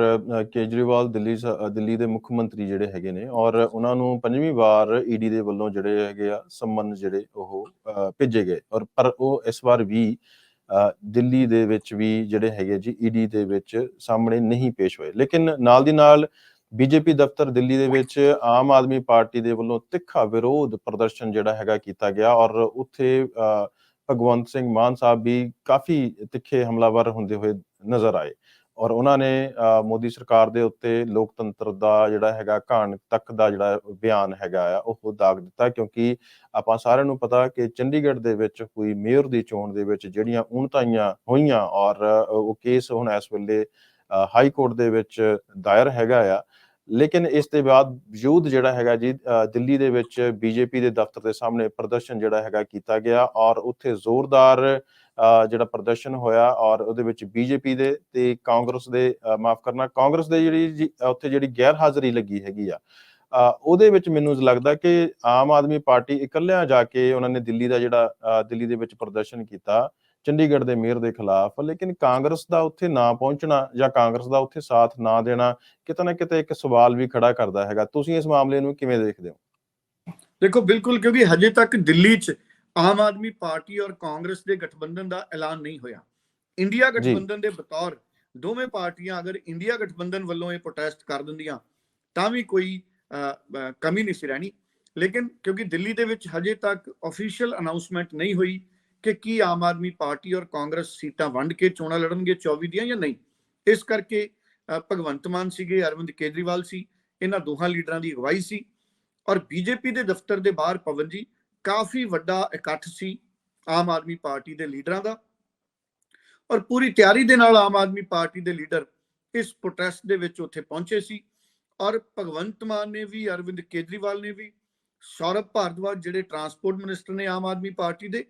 ਕੇਜਰੀਵਾਲ ਦਿੱਲੀ ਦਿੱਲੀ ਦੇ ਮੁੱਖ ਮੰਤਰੀ ਜਿਹੜੇ ਹੈਗੇ ਨੇ ਔਰ ਉਹਨਾਂ ਨੂੰ ਪੰਜਵੀਂ ਵਾਰ ਈਡੀ ਦੇ ਵੱਲੋਂ ਜਿਹੜੇ ਹੈਗੇ ਆ ਸੰਮਨ ਜਿਹੜੇ ਉਹ ਭੇਜੇ ਗਏ। ਔਰ ਪਰ ਉਹ ਇਸ ਵਾਰ ਵੀ ਅ, ਦਿੱਲੀ ਦੇ ਵਿੱਚ ਵੀ ਜਿਹੜੇ ਹੈਗੇ ਜੀ ਈਡੀ ਦੇ ਵਿੱਚ ਸਾਹਮਣੇ ਨਹੀਂ ਪੇਸ਼ ਹੋਏ। ਲੇਕਿਨ ਨਾਲ ਦੀ ਨਾਲ ਬੀਜੇਪੀ ਦਫ਼ਤਰ ਦਿੱਲੀ ਦੇ ਵਿੱਚ ਆਮ ਆਦਮੀ ਪਾਰਟੀ ਦੇ ਵੱਲੋਂ ਤਿੱਖਾ ਵਿਰੋਧ ਪ੍ਰਦਰਸ਼ਨ ਜਿਹੜਾ ਹੈਗਾ ਕੀਤਾ ਗਿਆ ਔਰ ਉੱਥੇ ਅ, ਭਗਵੰਤ ਸਿੰਘ ਮਾਨ ਸਾਹਿਬ ਵੀ ਕਾਫੀ ਤਿੱਖੇ ਹਮਲਾਵਰ ਹੁੰਦੇ ਹੋਏ ਨਜ਼ਰ ਆਏ ਔਰ ਉਹਨਾਂ ਨੇ ਮੋਦੀ ਸਰਕਾਰ ਦੇ ਉੱਤੇ ਲੋਕਤੰਤਰ ਦਾ ਜਿਹੜਾ ਹੈਗਾ ਘਾਣ ਤੱਕ ਦਾ ਜਿਹੜਾ ਬਿਆਨ ਹੈਗਾ ਆ, ਉਹ ਦਾਗ ਦਿੱਤਾ ਕਿਉਂਕਿ ਆਪਾਂ ਸਾਰਿਆਂ ਨੂੰ ਪਤਾ ਕਿ ਚੰਡੀਗੜ੍ਹ ਦੇ ਵਿੱਚ ਹੋਈ ਮੇਅਰ ਦੀ ਚੋਣ ਦੇ ਵਿੱਚ ਜਿਹੜੀਆਂ ਉਣਤਾਈਆਂ ਹੋਈਆਂ ਔਰ ਉਹ ਕੇਸ ਹੁਣ ਇਸ ਵੇਲੇ ਹਾਈ ਕੋਰਟ ਦੇ ਵਿੱਚ ਦਾਇਰ ਹੈਗਾ ਆ ਲੇਕਿਨ ਇਸ ਦੇ ਬਾਅਦ ਯੂਧ ਜਿਹੜਾ ਹੈਗਾ ਜੀ ਦਿੱਲੀ ਦੇ ਵਿੱਚ ਬੀਜੇਪੀ ਦੇ ਦਫ਼ਤਰ ਦੇ ਸਾਹਮਣੇ ਪ੍ਰਦਰਸ਼ਨ ਜਿਹੜਾ ਹੈਗਾ ਕੀਤਾ ਗਿਆ ਔਰ ਉੱਥੇ ਜ਼ੋਰਦਾਰ ਜਿਹੜਾ ਪ੍ਰਦਰਸ਼ਨ ਹੋਇਆ ਔਰ ਉਹਦੇ ਵਿੱਚ ਬੀਜੇਪੀ ਦੇ ਤੇ ਕਾਂਗਰਸ ਦੇ ਮਾਫ ਕਰਨਾ ਕਾਂਗਰਸ ਦੇ ਜਿਹੜੀ ਜੀ, ਉੱਥੇ ਜਿਹੜੀ ਗੈਰ ਹਾਜ਼ਰੀ ਲੱਗੀ ਹੈਗੀ ਆ ਉਹਦੇ ਵਿੱਚ ਮੈਨੂੰ ਲੱਗਦਾ ਕਿ ਆਮ ਆਦਮੀ ਪਾਰਟੀ ਇਕੱਲਿਆਂ ਜਾ ਕੇ ਉਹਨਾਂ ਨੇ ਦਿੱਲੀ ਦਾ ਜਿਹੜਾ ਦਿੱਲੀ ਦੇ ਵਿੱਚ ਪ੍ਰਦਰਸ਼ਨ ਕੀਤਾ ਚੰਡੀਗੜ੍ਹ ਦੇ ਮੇਅਰ ਦੇ ਖਿਲਾਫ ਲੇਕਿਨ ਕਾਂਗਰਸ ਦਾ ਉੱਥੇ ਨਾ ਪਹੁੰਚਣਾ ਜਾਂ ਕਾਂਗਰਸ ਦਾ ਉੱਥੇ ਸਾਥ ਨਾ ਦੇਣਾ ਕਿਤੇ ਨਾ ਕਿਤੇ ਇੱਕ ਸਵਾਲ ਵੀ ਖੜਾ ਕਰਦਾ ਹੈਗਾ। ਤੁਸੀਂ ਇਸ ਮਾਮਲੇ ਨੂੰ ਕਿਵੇਂ ਦੇਖਦੇ ਹੋ? ਦੇਖੋ ਬਿਲਕੁਲ ਕਿਉਂਕਿ ਹਜੇ ਤੱਕ ਦਿੱਲੀ 'ਚ ਆਮ ਆਦਮੀ ਪਾਰਟੀ ਔਰ ਕਾਂਗਰਸ ਦੇ ਗਠਬੰਧਨ ਦਾ ਐਲਾਨ ਨਹੀਂ ਹੋਇਆ। ਇੰਡੀਆ ਗਠਬੰਧਨ ਦੇ ਬਤੌਰ ਦੋਵੇਂ ਪਾਰਟੀਆਂ ਅਗਰ ਇੰਡੀਆ ਗਠਬੰਧਨ ਵੱਲੋਂ ਇਹ ਪ੍ਰੋਟੈਸਟ ਕਰ ਦਿੰਦੀਆਂ ਤਾਂ ਵੀ ਕੋਈ ਕਮੀ ਨਹੀਂ ਸੀ ਰਹਿਣੀ। ਲੇਕਿਨ ਕਿਉਂਕਿ ਦਿੱਲੀ ਦੇ ਵਿੱਚ ਹਜੇ ਤੱਕ ਅਫੀਸ਼ੀਅਲ ਅਨਾਉਂਸਮੈਂਟ ਨਹੀਂ ਹੋਈ ਕਿ ਕੀ ਆਮ ਆਦਮੀ ਪਾਰਟੀ ਔਰ ਕਾਂਗਰਸ ਸੀਟਾਂ ਵੰਡ ਕੇ ਚੋਣਾਂ ਲੜਨਗੇ 24 ਦੀਆਂ ਜਾਂ ਨਹੀਂ? ਇਸ ਕਰਕੇ ਅ, ਭਗਵੰਤ ਮਾਨ ਸੀਗੇ ਅਰਵਿੰਦ ਕੇਜਰੀਵਾਲ ਸੀ ਇਹਨਾਂ ਦੋਹਾਂ ਲੀਡਰਾਂ ਦੀ ਅਗਵਾਈ ਸੀ ਔਰ ਬੀਜੇਪੀ ਦੇ ਦਫ਼ਤਰ ਦੇ ਬਾਹਰ ਪਵਨ ਜੀ ਕਾਫੀ ਵੱਡਾ ਇਕੱਠ ਸੀ ਆਮ ਆਦਮੀ ਪਾਰਟੀ ਦੇ ਲੀਡਰਾਂ ਦਾ ਔਰ ਪੂਰੀ ਤਿਆਰੀ ਦੇ ਨਾਲ ਆਮ ਆਦਮੀ ਪਾਰਟੀ ਦੇ ਲੀਡਰ ਇਸ ਪ੍ਰੋਟੈਸਟ ਦੇ ਵਿੱਚ ਉੱਥੇ ਪਹੁੰਚੇ ਸੀ ਔਰ ਭਗਵੰਤ ਮਾਨ ਨੇ ਵੀ ਅਰਵਿੰਦ ਕੇਜਰੀਵਾਲ ਨੇ ਵੀ ਸੌਰਭ ਭਾਰਦਵਾਜ ਜਿਹੜੇ ਟਰਾਂਸਪੋਰਟ ਮਿਨਿਸਟਰ ਨੇ ਆਮ ਆਦਮੀ ਪਾਰਟੀ ਦੇ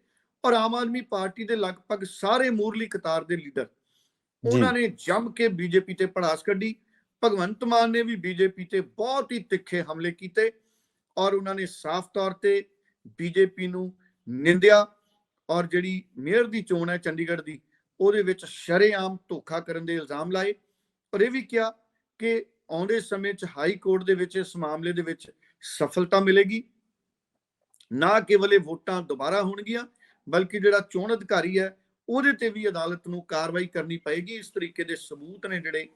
ਔਰ ਆਮ ਆਦਮੀ ਪਾਰਟੀ ਦੇ ਲਗਭਗ ਸਾਰੇ ਮੂਰਲੀ ਕਤਾਰ ਦੇ ਲੀਡਰ। ਉਹਨਾਂ ਨੇ ਜੰਮ ਕੇ ਬੀਜੇਪੀ ਤੇ ਪੜਾਸ ਕੱਢੀ। ਭਗਵੰਤ ਮਾਨ ਨੇ ਵੀ ਬੀਜੇਪੀ ਤੇ ਬਹੁਤ ਹੀ ਤਿੱਖੇ ਹਮਲੇ ਕੀਤੇ ਔਰ ਉਹਨਾਂ ਨੇ ਸਾਫ਼ ਤੌਰ ਤੇ ਬੀਜੇਪੀ ਨੂੰ ਨਿੰਦਿਆ ਔਰ ਜਿਹੜੀ ਮੇਅਰ ਦੀ ਚੋਣ ਹੈ ਚੰਡੀਗੜ੍ਹ ਦੀ ਉਹਦੇ ਵਿੱਚ ਸ਼ਰੇਆਮ ਧੋਖਾ ਕਰਨ ਦੇ ਇਲਜ਼ਾਮ ਲਾਏ। ਪਰ ਇਹ ਵੀ ਕਿਹਾ ਕਿ ਆਉਂਦੇ ਸਮੇਂ 'ਚ ਹਾਈ ਕੋਰਟ ਦੇ ਵਿੱਚ ਇਸ ਮਾਮਲੇ ਦੇ ਵਿੱਚ ਸਫਲਤਾ ਮਿਲੇਗੀ। ਨਾ ਕੇਵਲ ਇਹ ਵੋਟਾਂ ਦੁਬਾਰਾ ਹੋਣਗੀਆਂ ਬਲਕਿ ਜਿਹੜਾ ਚੋਣ ਅਧਿਕਾਰੀ ਹੈ, ਉਹਦੇ ਤੇ ਵੀ ਅਦਾਲਤ ਨੂੰ ਕਾਰਵਾਈ ਕਰਨੀ ਪਏਗੀ। ਇਸ ਤਰੀਕੇ ਦੇ ਸਬੂਤ ਨੇ ਜਿਹੜੇ,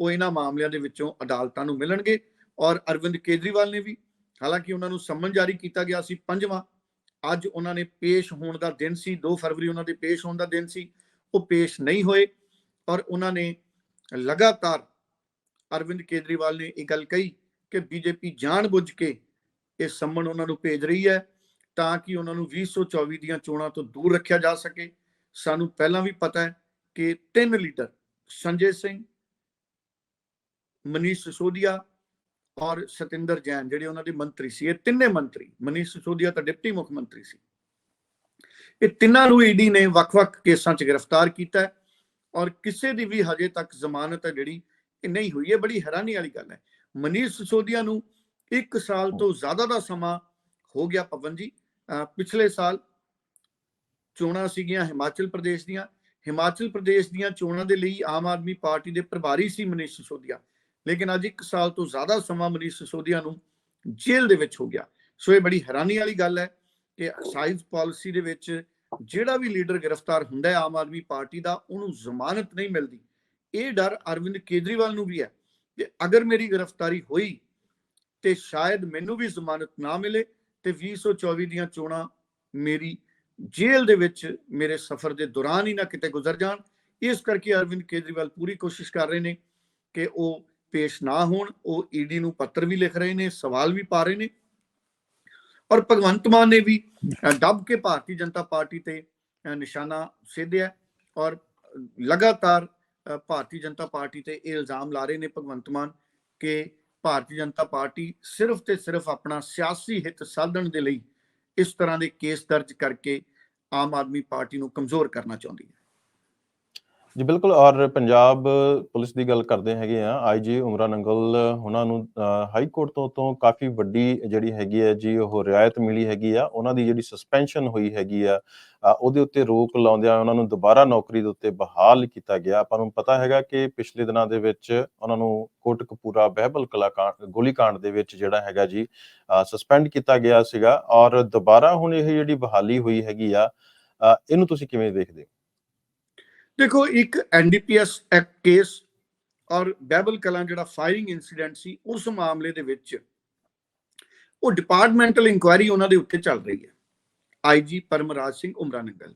ਉਹ ਇਹਨਾਂ ਮਾਮਲਿਆਂ ਦੇ ਵਿੱਚੋਂ ਅਦਾਲਤਾਂ ਨੂੰ ਮਿਲਣਗੇ ਔਰ ਅਰਵਿੰਦ ਕੇਜਰੀਵਾਲ ਨੇ ਵੀ, ਹਾਲਾਂਕਿ ਉਹਨਾਂ ਨੂੰ ਸੰਮਨ ਜਾਰੀ ਕੀਤਾ ਗਿਆ ਸੀ ਪੰਜਵਾਂ, ਅੱਜ ਉਹਨਾਂ ਨੇ ਪੇਸ਼ ਹੋਣ ਦਾ ਦਿਨ ਸੀ 2 ਫਰਵਰੀ ਉਹਨਾਂ ਦੇ ਪੇਸ਼ ਹੋਣ ਦਾ ਦਿਨ ਸੀ, ਉਹ ਪੇਸ਼ ਨਹੀਂ ਹੋਏ ਔਰ ਉਹਨਾਂ ਨੇ ਲਗਾਤਾਰ ਅਰਵਿੰਦ ਕੇਜਰੀਵਾਲ ਨੇ ਇਹ ਗੱਲ ਕਹੀ ਕਿ ਬੀਜੇਪੀ ਜਾਣਬੁੱਝ ਕੇ ਇਹ ਸੰਮਨ ਉਹਨਾਂ ਨੂੰ ਭੇਜ ਰਹੀ ਹੈ। ਤਾਂ ਕਿ ਉਹਨਾਂ ਨੂੰ 2024 ਦੀਆਂ ਚੋਣਾਂ ਤੋਂ ਦੂਰ ਰੱਖਿਆ ਜਾ ਸਕੇ। ਸਾਨੂੰ ਪਹਿਲਾਂ ਵੀ ਪਤਾ ਹੈ ਕਿ ਤਿੰਨ ਲੀਡਰ ਸੰਜੇ ਸਿੰਘ, ਮਨੀਸ਼ ਸਿਸੋਦੀਆ ਔਰ ਸਤਿੰਦਰ ਜੈਨ, ਜਿਹੜੇ ਉਹਨਾਂ ਦੇ ਮੰਤਰੀ ਸੀ। ਇਹ ਤਿੰਨੇ ਮੰਤਰੀ, ਮਨੀਸ਼ ਸਿਸੋਦੀਆ ਤਾਂ ਡਿਪਟੀ ਮੁੱਖ ਮੰਤਰੀ ਸੀ। ਇਹ ਤਿੰਨਾਂ ਨੂੰ ਈਡੀ ਨੇ ਵੱਖ-ਵੱਖ ਕੇਸਾਂ 'ਚ ਗ੍ਰਿਫਤਾਰ ਕੀਤਾ ਔਰ ਕਿਸੇ ਦੀ ਵੀ ਹਜੇ ਤੱਕ ਜ਼ਮਾਨਤ ਹੈ ਜਿਹੜੀ, ਇਹ ਨਹੀਂ ਹੋਈ। ਹੈ ਬੜੀ ਹੈਰਾਨੀ ਵਾਲੀ ਗੱਲ ਹੈ। ਮਨੀਸ਼ ਸਿਸੋਦੀਆ ਨੂੰ 1 ਸਾਲ ਤੋਂ ਜ਼ਿਆਦਾ ਦਾ ਸਮਾਂ ਹੋ ਗਿਆ ਪਵਨ ਜੀ। ਪਿਛਲੇ ਸਾਲ ਚੋਣਾਂ ਸੀਗੀਆਂ ਹਿਮਾਚਲ ਪ੍ਰਦੇਸ਼ ਦੀਆਂ। ਹਿਮਾਚਲ ਪ੍ਰਦੇਸ਼ ਦੀਆਂ ਚੋਣਾਂ ਦੇ ਲਈ ਆਮ ਆਦਮੀ ਪਾਰਟੀ ਦੇ ਪ੍ਰਭਾਰੀ ਸੀ ਮਨੀਸ਼ ਸਿਸੋਦੀਆ। ਲੇਕਿਨ ਅੱਜ 1 ਸਾਲ ਤੋਂ ਜ਼ਿਆਦਾ ਸਮਾਂ ਮਨੀਸ਼ ਸਿਸੋਦੀਆ ਨੂੰ ਜੇਲ੍ਹ ਦੇ ਵਿੱਚ ਹੋ ਗਿਆ। ਸੋ ਇਹ ਬੜੀ ਹੈਰਾਨੀ ਵਾਲੀ ਗੱਲ ਹੈ ਕਿ ਐਕਸਾਈਜ਼ ਪਾਲਿਸੀ ਦੇ ਵਿੱਚ ਜਿਹੜਾ ਵੀ ਲੀਡਰ ਗ੍ਰਿਫਤਾਰ ਹੁੰਦਾ ਹੈ ਆਮ ਆਦਮੀ ਪਾਰਟੀ ਦਾ, ਉਹਨੂੰ ਜ਼ਮਾਨਤ ਨਹੀਂ ਮਿਲਦੀ। ਇਹ ਡਰ ਅਰਵਿੰਦ ਕੇਜਰੀਵਾਲ ਨੂੰ ਵੀ ਹੈ ਕਿ ਅਗਰ ਮੇਰੀ ਗ੍ਰਿਫਤਾਰੀ ਹੋਈ ਤੇ ਸ਼ਾਇਦ ਮੈਨੂੰ ਵੀ ਜ਼ਮਾਨਤ ਨਾ ਮਿਲੇ ਤੇ 2024 ਦੀਆਂ ਚੋਣਾਂ ਮੇਰੀ ਜੇਲ੍ਹ ਦੇ ਵਿੱਚ ਮੇਰੇ ਸਫ਼ਰ ਦੇ ਦੌਰਾਨ ਹੀ ਨਾ ਕਿਤੇ ਗੁਜ਼ਰ ਜਾਣ। ਇਸ ਕਰਕੇ ਅਰਵਿੰਦ ਕੇਜਰੀਵਾਲ ਪੂਰੀ ਕੋਸ਼ਿਸ਼ ਕਰ ਰਹੇ ਨੇ ਕਿ ਉਹ ਪੇਸ਼ ਨਾ ਹੋਣ। ਉਹ ਈਡੀ ਨੂੰ ਪੱਤਰ ਵੀ ਲਿਖ ਰਹੇ ਨੇ, ਸਵਾਲ ਵੀ ਪਾ ਰਹੇ ਨੇ। ਔਰ ਭਗਵੰਤ ਮਾਨ ਨੇ ਵੀ ਡੱਬ ਕੇ ਭਾਰਤੀ ਜਨਤਾ ਪਾਰਟੀ ਤੇ ਨਿਸ਼ਾਨਾ ਸਿੱਧਿਆ ਔਰ ਲਗਾਤਾਰ ਭਾਰਤੀ ਜਨਤਾ ਪਾਰਟੀ ਤੇ ਇਹ ਇਲਜ਼ਾਮ ਲਾ ਰਹੇ ਨੇ ਭਗਵੰਤ ਮਾਨ ਕਿ ਭਾਰਤੀ ਜਨਤਾ ਪਾਰਟੀ ਸਿਰਫ ਤੇ ਸਿਰਫ ਆਪਣਾ ਸਿਆਸੀ ਹਿੱਤ ਸਾਧਣ ਦੇ ਲਈ ਇਸ ਤਰ੍ਹਾਂ ਦੇ ਕੇਸ ਦਰਜ ਕਰਕੇ ਆਮ ਆਦਮੀ ਪਾਰਟੀ ਨੂੰ ਕਮਜ਼ੋਰ ਕਰਨਾ ਚਾਹੁੰਦੀ ਹੈ। ਜੀ, ਬਿਲਕੁਲ, ਔਰ ਪੰਜਾਬ ਪੁਲਿਸ ਦੀ ਗੱਲ ਕਰਦੇ ਹੈਗੇ ਆ ਆਈਜੀ ਉਮਰਾ ਨੰਗਲ, ਉਹਨਾਂ ਨੂੰ ਹਾਈ ਕੋਰਟ ਤੋਂ ਤੋਂ ਕਾਫੀ ਵੱਡੀ ਜਿਹੜੀ ਹੈਗੀ ਹੈ ਜੀ, ਉਹ ਰਿਆਇਤ ਮਿਲੀ ਹੈਗੀ ਆ, ਉਹਨਾਂ ਦੀ ਜਿਹੜੀ ਸਸਪੈਂਸ਼ਨ ਹੋਈ ਹੈਗੀ ਆ ਉਹਦੇ ਉੱਤੇ ਰੋਕ ਲਾਉਂਦਿਆਂ ਉਹਨਾਂ ਨੂੰ ਦੁਬਾਰਾ ਨੌਕਰੀ ਦੇ ਉੱਤੇ ਬਹਾਲ ਕੀਤਾ ਗਿਆ। ਆਪਾਂ ਨੂੰ ਪਤਾ ਹੈਗਾ ਕਿ ਪਿਛਲੇ ਦਿਨਾਂ ਦੇ ਵਿੱਚ ਉਹਨਾਂ ਨੂੰ ਕੋਟਕਪੂਰਾ ਬਹਿਬਲ ਕਲਾਕਾਂਡ ਗੋਲੀकांड ਦੇ ਵਿੱਚ ਜਿਹੜਾ ਹੈਗਾ ਜੀ ਸਸਪੈਂਡ ਕੀਤਾ ਗਿਆ ਸੀਗਾ, ਔਰ ਦੁਬਾਰਾ ਹੁਣ ਇਹ ਜਿਹੜੀ ਬਹਾਲੀ ਹੋਈ ਹੈਗੀ ਆ ਇਹਨੂੰ ਤੁਸੀਂ ਕਿਵੇਂ ਦੇਖਦੇ ਹੋ? ਦੇਖੋ, ਇੱਕ ਐਨਡੀਪੀਐਸ ਐਕਟ ਕੇਸ ਔਰ ਬੈਬਲ ਕਲਾਂ ਜਿਹੜਾ ਫਾਇਰਿੰਗ ਇਨਸੀਡੈਂਟ ਸੀ, ਉਸ ਮਾਮਲੇ ਦੇ ਵਿੱਚ ਉਹ ਡਿਪਾਰਟਮੈਂਟਲ ਇਨਕੁਆਇਰੀ ਉਹਨਾਂ ਦੇ ਉੱਤੇ ਚੱਲ ਰਹੀ ਹੈ। ਆਈਜੀ ਪਰਮਰਾਜ ਸਿੰਘ ਉਮਰਾਨੰਗਲ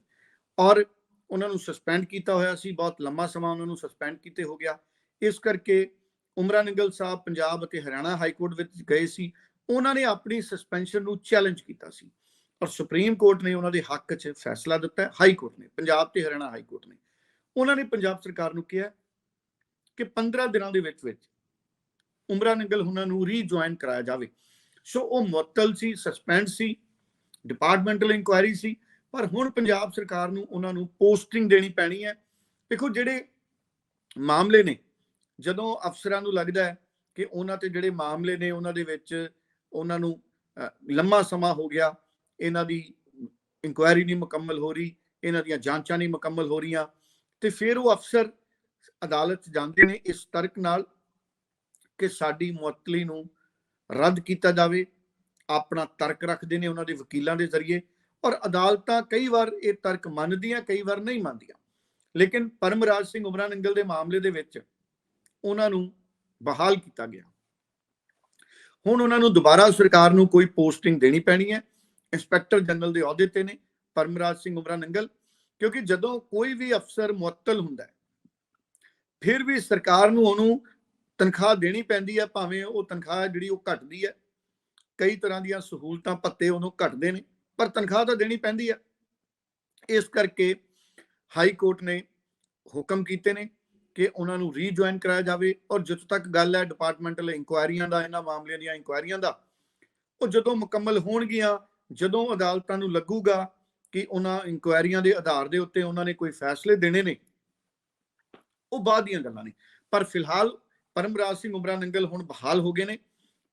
ਔਰ ਉਹਨਾਂ ਨੂੰ ਸਸਪੈਂਡ ਕੀਤਾ ਹੋਇਆ ਸੀ, ਬਹੁਤ ਲੰਮਾ ਸਮਾਂ ਉਹਨਾਂ ਨੂੰ ਸਸਪੈਂਡ ਕੀਤੇ ਹੋ ਗਿਆ। ਇਸ ਕਰਕੇ ਉਮਰਾਨੰਗਲ ਸਾਹਿਬ ਪੰਜਾਬ ਅਤੇ ਹਰਿਆਣਾ ਹਾਈ ਕੋਰਟ ਵਿੱਚ ਗਏ ਸੀ। ਉਹਨਾਂ ਨੇ ਆਪਣੀ ਸਸਪੈਂਸ਼ਨ ਨੂੰ ਚੈਲੰਜ ਕੀਤਾ ਸੀ। ਪਰ ਸੁਪਰੀਮ ਕੋਰਟ ਨੇ ਉਹਨਾਂ ਦੇ ਹੱਕ 'ਚ ਫੈਸਲਾ ਦਿੱਤਾ ਹਾਈ ਕੋਰਟ ਨੇ, ਪੰਜਾਬ ਤੇ ਹਰਿਆਣਾ ਹਾਈ ਕੋਰਟ ਨੇ। ਉਹਨਾਂ ਨੇ ਪੰਜਾਬ ਸਰਕਾਰ ਨੂੰ ਕਿਹਾ ਕਿ 15 ਦਿਨਾਂ ਦੇ ਵਿੱਚ ਵਿੱਚ ਉਮਰਾ ਨੰਗਲ ਉਹਨਾਂ ਨੂੰ ਰੀਜੁਆਇਨ ਕਰਾਇਆ ਜਾਵੇ। ਸੋ ਉਹ ਮੁਅੱਤਲ ਸੀ ਸਸਪੈਂਡ ਸੀ ਡਿਪਾਰਟਮੈਂਟਲ ਇਨਕੁਆਇਰੀ ਸੀ, ਪਰ ਹੁਣ ਪੰਜਾਬ ਸਰਕਾਰ ਨੂੰ ਉਹਨਾਂ ਨੂੰ ਪੋਸਟਿੰਗ ਦੇਣੀ ਪੈਣੀ ਹੈ। ਦੇਖੋ ਜਿਹੜੇ ਮਾਮਲੇ ਨੇ, ਜਦੋਂ ਅਫਸਰਾਂ ਨੂੰ ਲੱਗਦਾ ਹੈ ਕਿ ਉਹਨਾਂ ਤੇ ਜਿਹੜੇ ਮਾਮਲੇ ਨੇ ਉਹਨਾਂ ਦੇ ਵਿੱਚ ਉਹਨਾਂ ਨੂੰ ਲੰਮਾ ਸਮਾਂ ਹੋ ਗਿਆ, ਇਹਨਾਂ ਦੀ ਇਨਕੁਆਇਰੀ ਨਹੀਂ ਮੁਕੰਮਲ ਹੋ ਰਹੀ, ਇਹਨਾਂ ਦੀਆਂ ਜਾਂਚਾਂ ਨਹੀਂ ਮੁਕੰਮਲ ਹੋ ਰਹੀਆਂ ਤੇ ਫਿਰ ਉਹ ਅਫਸਰ ਅਦਾਲਤ 'ਚ ਜਾਂਦੇ ਨੇ ਇਸ ਤਰਕ ਨਾਲ ਕਿ ਸਾਡੀ ਮੁਅੱਤਲੀ ਨੂੰ ਰੱਦ ਕੀਤਾ ਜਾਵੇ, ਆਪਣਾ ਤਰਕ ਰੱਖਦੇ ਨੇ ਉਹਨਾਂ ਦੇ ਵਕੀਲਾਂ ਦੇ ਜ਼ਰੀਏ ਔਰ ਅਦਾਲਤਾਂ ਕਈ ਵਾਰ ਇਹ ਤਰਕ ਮੰਨਦੀਆਂ, ਕਈ ਵਾਰ ਨਹੀਂ ਮੰਨਦੀਆਂ। ਲੇਕਿਨ ਪਰਮਰਾਜ ਸਿੰਘ ਉਮਰਾ ਨੰਗਲ ਦੇ ਮਾਮਲੇ ਦੇ ਵਿੱਚ ਉਹਨਾਂ ਨੂੰ ਬਹਾਲ ਕੀਤਾ ਗਿਆ। ਹੁਣ ਉਹਨਾਂ ਨੂੰ ਦੁਬਾਰਾ ਸਰਕਾਰ ਨੂੰ ਕੋਈ ਪੋਸਟਿੰਗ ਦੇਣੀ ਪੈਣੀ ਹੈ। ਇੰਸਪੈਕਟਰ ਜਨਰਲ ਦੇ ਅਹੁਦੇ ਤੇ ਨੇ ਪਰਮਰਾਜ ਸਿੰਘ ਉਮਰਾ ਨੰਗਲ। ਕਿਉਂਕਿ ਜਦੋਂ ਕੋਈ ਵੀ ਅਫਸਰ ਮੁਅੱਤਲ ਹੁੰਦਾ ਹੈ, ਫਿਰ ਵੀ ਸਰਕਾਰ ਨੂੰ ਉਹਨੂੰ ਤਨਖਾਹ ਦੇਣੀ ਪੈਂਦੀ ਹੈ, ਭਾਵੇਂ ਉਹ ਤਨਖਾਹ ਜਿਹੜੀ ਉਹ ਘਟਦੀ ਹੈ। ਕਈ ਤਰ੍ਹਾਂ ਦੀਆਂ ਸਹੂਲਤਾਂ ਪੱਤੇ ਉਹਨੂੰ ਘਟਦੇ ਨੇ, ਪਰ ਤਨਖਾਹ ਤਾਂ ਦੇਣੀ ਪੈਂਦੀ ਹੈ। ਇਸ ਕਰਕੇ ਹਾਈ ਕੋਰਟ ਨੇ ਹੁਕਮ ਕੀਤੇ ਨੇ ਕਿ ਉਹਨਾਂ ਨੂੰ ਰੀਜੁਆਇਨ ਕਰਾਇਆ ਜਾਵੇ ਔਰ ਜਿੱਥੋਂ ਤੱਕ ਗੱਲ ਹੈ ਡਿਪਾਰਟਮੈਂਟਲ ਇਨਕੁਆਇਰੀਆਂ ਦਾ, ਇਹਨਾਂ ਮਾਮਲਿਆਂ ਦੀਆਂ ਇਨਕੁਆਇਰੀਆਂ ਦਾ, ਉਹ ਜਦੋਂ ਮੁਕੰਮਲ ਹੋਣਗੀਆਂ, ਜਦੋਂ ਅਦਾਲਤਾਂ ਨੂੰ ਲੱਗੂਗਾ ਕਿ ਉਹਨਾਂ ਇਨਕੁਆਇਰੀਆਂ ਦੇ ਆਧਾਰ ਦੇ ਉੱਤੇ ਉਹਨਾਂ ਨੇ ਕੋਈ ਫੈਸਲੇ ਦੇਣੇ ਨੇ, ਉਹ ਬਾਅਦ ਦੀਆਂ ਗੱਲਾਂ ਨੇ। ਪਰ ਫਿਲਹਾਲ ਪਰਮਰਾਜ ਸਿੰਘ ਉਮਰਾ ਨੰਗਲ ਹੁਣ ਬਹਾਲ ਹੋ ਗਏ ਨੇ।